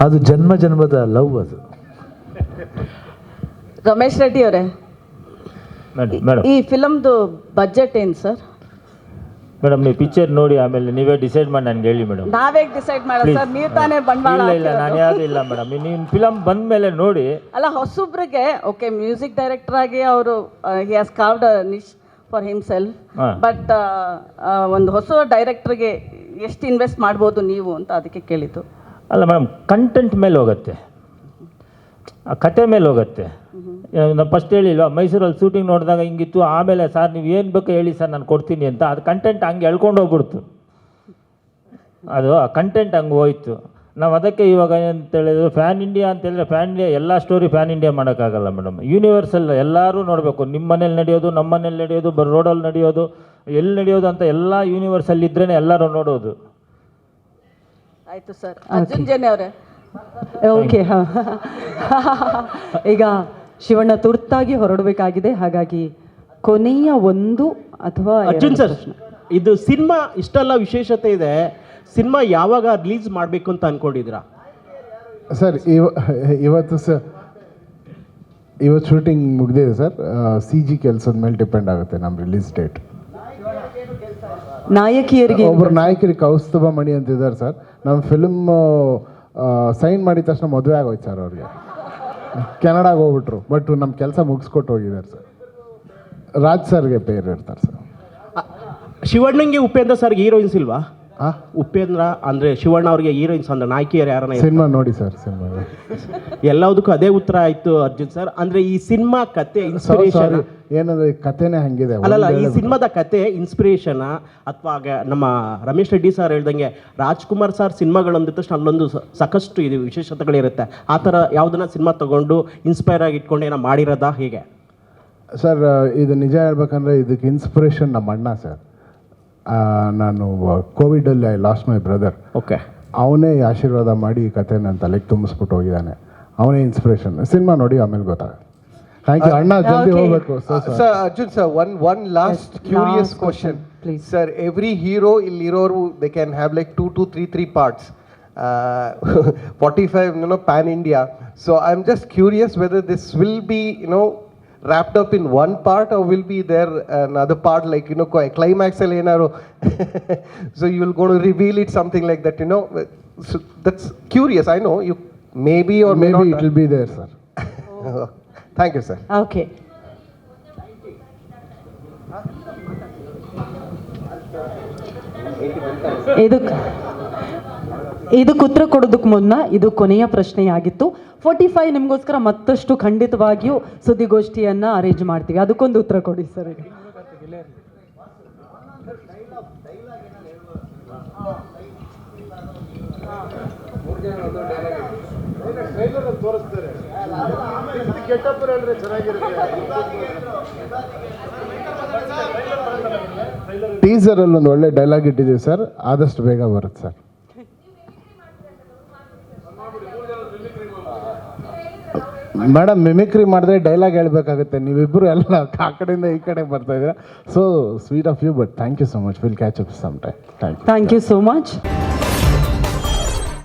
ಅದು ಜನ್ಮ ಜನ್ಮದ ಲವ್ ಅದು. ರಮೇಶ್ ರೆಡ್ಡಿ ಅವರೇ? ಈ ಫಿಲಮ್ದು ಬಜೆಟ್ ಏನು ಸರ್? ಮೇಡಮ್ ನೀವು ಪಿಕ್ಚರ್ ನೋಡಿ ಆಮೇಲೆ ನೀವೇ ಡಿಸೈಡ್ ಮಾಡಿ ನನಗೆ ಹೇಳಿ ಮೇಡಮ್ ನಾವೇ ಡಿಸೈಡ್ ಮಾಡೋದು ಸರ್? ನೀವು ತಾನೇ ಬಂಡವಾಳ ಇಲ್ಲ ಇಲ್ಲ ನಾನು ಯಾವುದು ಇಲ್ಲ ಮೇಡಮ್ ನೀವು ಫಿಲಮ್ ಬಂದ ಮೇಲೆ ನೋಡಿ. ಅಲ್ಲ ಹೊಸಬ್ರಿಗೆ ಓಕೆ ಮ್ಯೂಸಿಕ್ ಡೈರೆಕ್ಟರ್ ಆಗಿ ಅವರು he has carved niche for himself. But ಒಂದು ಹೊಸ ಡೈರೆಕ್ಟರ್ಗೆ ಎಷ್ಟು ಇನ್ವೆಸ್ಟ್ ಮಾಡ್ಬೋದು ನೀವು ಅಂತ ಅದಕ್ಕೆ ಕೇಳಿದ್ದು. ಅಲ್ಲ ಮೇಡಮ್ ಕಂಟೆಂಟ್ ಮೇಲೆ ಹೋಗುತ್ತೆ. ಆ ಕತೆ ಮೇಲೆ ಹೋಗುತ್ತೆ. ನಾನು ಫಸ್ಟ್ ಹೇಳಿಲ್ವ ಮೈಸೂರಲ್ಲಿ ಶೂಟಿಂಗ್ ನೋಡಿದಾಗ ಹಿಂಗಿತ್ತು ಆಮೇಲೆ ಸರ್ ನೀವು ಏನು ಬೇಕು ಹೇಳಿ ಸರ್ ನಾನು ಕೊಡ್ತೀನಿ ಅಂತ. ಅದು ಕಂಟೆಂಟ್ ಹಂಗೆ ಎಳ್ಕೊಂಡು ಹೋಗ್ಬಿಡ್ತು. ಅದು ಆ ಕಂಟೆಂಟ್ ಹಂಗೆ ಹೋಯ್ತು. ನಾವು ಅದಕ್ಕೆ ಇವಾಗ ಅಂತ ಹೇಳಿದ್ರು ಫ್ಯಾನ್ ಇಂಡಿಯಾ ಅಂತೇಳಿದ್ರೆ ಫ್ಯಾನ್ ಇಂಡಿಯಾ ಎಲ್ಲ ಸ್ಟೋರಿ ಫ್ಯಾನ್ ಇಂಡಿಯಾ ಮಾಡೋಕ್ಕಾಗಲ್ಲ ಮೇಡಮ್. ಯೂನಿವರ್ಸಲ್ ಎಲ್ಲರೂ ನೋಡಬೇಕು. ನಿಮ್ಮ ಮನೇಲಿ ನಡೆಯೋದು ನಮ್ಮ ಮನೇಲಿ ನಡೆಯೋದು ಬರ್ ರೋಡಲ್ಲಿ ನಡೆಯೋದು ಎಲ್ಲಿ ನಡೆಯೋದು ಅಂತ ಎಲ್ಲ ಯೂನಿವರ್ಸಲ್ಲಿ ಇದ್ರೇ ಎಲ್ಲರೂ ನೋಡೋದು. ಆಯ್ತು ಸರ್. ಅರ್ಜುನ್ ಜೇನೆ ಅವರೇ. ಓಕೆ ಹಾ. ಈಗ ಶಿವಣ್ಣ ತುರ್ತಾಗಿ ಹೊರಡಬೇಕಾಗಿದೆ. ಹಾಗಾಗಿ ಕೊನೆಯ ಒಂದು ಅಥವಾ ಅರ್ಜುನ್ ಸರ್ ಇದು ಸಿನಿಮಾ ಇಷ್ಟೆಲ್ಲ ವಿಶೇಷತೆ ಇದೆ. ಸಿನಿಮಾ ಯಾವಾಗ ರಿಲೀಸ್ ಮಾಡಬೇಕು ಅಂತ ಅನ್ಕೊಂಡಿದ್ದೀರಾ? ಸರ್ ಇವ ಇವತ್ತು ಸರ್ ಇವತ್ತು ಶೂಟಿಂಗ್ ಮುಗಿದಿದೆ ಸರ್. ಸಿ ಜಿ ಕೆಲಸದ ಮೇಲೆ ಡಿಪೆಂಡ್ ಆಗುತ್ತೆ ನಮ್ಮ ರಿಲೀಸ್ ಡೇಟ್. ನಾಯಕಿಯರಿಗೆ ಒಬ್ಬರು ನಾಯಕರಿಗೆ ಕೌಸ್ತುಭ ಮಣಿ ಅಂತ ಇದ್ದಾರೆ ಸರ್. ನಮ್ಮ ಫಿಲ್ಮ್ ಸೈನ್ ಮಾಡಿದ ತಕ್ಷಣ ಮದುವೆ ಆಗೋಯ್ತು ಸರ್ ಅವ್ರಿಗೆ. ಕೆನಡಾಗೆ ಹೋಗ್ಬಿಟ್ರು ಬಟ್ ನಮ್ಮ ಕೆಲಸ ಮುಗಿಸ್ಕೊಟ್ಟು ಹೋಗಿದ್ದಾರೆ ಸರ್. ರಾಜ್ ಸರ್ಗೆ ಪೇರ್ ಇರ್ತಾರೆ ಸರ್. ಶಿವಣ್ಣಂಗೆ ಉಪೇಂದ್ರ ಸರ್ಗೆ ಹೀರೋಯಿನ್ಸ್ ಇಲ್ವಾ? ಉಪೇಂದ್ರ ಅಂದ್ರೆ ಶಿವಣ್ಣ ಅವರಿಗೆ ಹೀರೋಯಿನ್ಸ್ ಅಂದ್ರೆ ನಾಯಕಿಯರು ಯಾರನ್ನ ಸಿನಿಮಾ ನೋಡಿ ಸರ್ ಸಿನಿಮಾ ಎಲ್ಲದಕ್ಕೂ ಅದೇ ಉತ್ತರ ಆಯ್ತು ಅರ್ಜುನ್ ಸರ್. ಅಂದ್ರೆ ಈ ಸಿನಿಮಾ ಕತೆ ಇನ್ಸ್ಪಿರೇಷನ್ ಏನಂದ್ರೆ ಈ ಕಥೆನೇ ಹಂಗಿದೆ. ಅಲ್ಲಲ್ಲ ಈ. ಸಿನಿಮಾದ ಕತೆ ಇನ್ಸ್ಪಿರೇಷನ್ ಅಥವಾ ನಮ್ಮ ರಮೇಶ್ ರೆಡ್ಡಿ ಸರ್ ಹೇಳ್ದಂಗೆ ರಾಜ್ಕುಮಾರ್ ಸರ್ ಸಿನಿಮಾಗಳು ಅಂದ ತಕ್ಷಣ ಅಲ್ಲೊಂದು ಸಾಕಷ್ಟು ಇದು ವಿಶೇಷತೆಗಳಿರುತ್ತೆ. ಆ ಥರ ಯಾವುದನ್ನ ಸಿನಿಮಾ ತಗೊಂಡು ಇನ್ಸ್ಪೈರ್ ಆಗಿ ಇಟ್ಕೊಂಡು ಏನೋ ಮಾಡಿರೋದಾ ಹೀಗೆ? ಸರ್ ಇದು ನಿಜ ಹೇಳ್ಬೇಕಂದ್ರೆ ಇದಕ್ಕೆ ಇನ್ಸ್ಪಿರೇಷನ್ ನಮ್ಮ ಅಣ್ಣ ಸರ್. ನಾನು ಕೋವಿಡಲ್ಲಿ ಲಾಸ್ಟ್ ಮೈ ಬ್ರದರ್ ಓಕೆ ಅವನೇ ಆಶೀರ್ವಾದ ಮಾಡಿ ಈ ಕತೆ ನನ್ನ ತಲೆಗೆ ತುಂಬಿಸ್ಬಿಟ್ಟು ಹೋಗಿದ್ದಾನೆ. ಅವನೇ ಇನ್ಸ್ಪಿರೇಷನ್ ಸಿನಿಮಾ ನೋಡಿ ಆಮೇಲೆ ಗೊತ್ತಾಗ ಥ್ಯಾಂಕ್ ಯು ಅಣ್ಣ ಜಲ್ದಿ ಹೋಗ್ಬೇಕು. Sir Arjun sir one one last curious question please sir every hero ಇಲ್ಲಿರೋರು they can have like two to three three parts forty five you know pan India so I am just curious whether this will be you know wrapped up in one part or will be there another part like you know co- climax ಅಲ್ಲಿ ಏನಾದ್ರು so you will go to reveal it something like that you know so that's curious I know you maybe or may maybe not it will be there sir thank you sir okay ಇದಕ್ಕೆ ಇದಕ್ಕೆ ಉತ್ತರ ಕೊಡೋದಕ್ಕೆ ಮುನ್ನ ಇದು ಕೊನೆಯ ಪ್ರಶ್ನೆಯಾಗಿತ್ತು. Forty five ನಿಮಗೋಸ್ಕರ ಮತ್ತಷ್ಟು ಖಂಡಿತವಾಗಿಯೂ ಸುದ್ದಿಗೋಷ್ಠಿಯನ್ನು ಅರೇಂಜ್ ಮಾಡ್ತೀವಿ. ಅದಕ್ಕೊಂದು ಉತ್ತರ ಕೊಡಿ ಸರ್. ಟೀಸರ್ ಟೀಸರಲ್ಲಿ ಒಂದು ಒಳ್ಳೆ ಡೈಲಾಗ್ ಇಟ್ಟಿದ್ದೀವಿ ಸರ್. ಆದಷ್ಟು ಬೇಗ ಬರುತ್ತೆ ಸರ್. ಮೇಡಮ್ ಮಿಮಿಕ್ರಿ ಮಾಡಿದ್ರೆ ಡೈಲಾಗ್ ಹೇಳ್ಬೇಕಾಗುತ್ತೆ. ನೀವಿಬ್ಬರು ಎಲ್ಲ ಆ ಕಡೆಯಿಂದ ಈ ಕಡೆ ಬರ್ತಾ ಇದ್ದೀರಾ. So sweet of you but thank you so much will catch up some time thank you thank you so much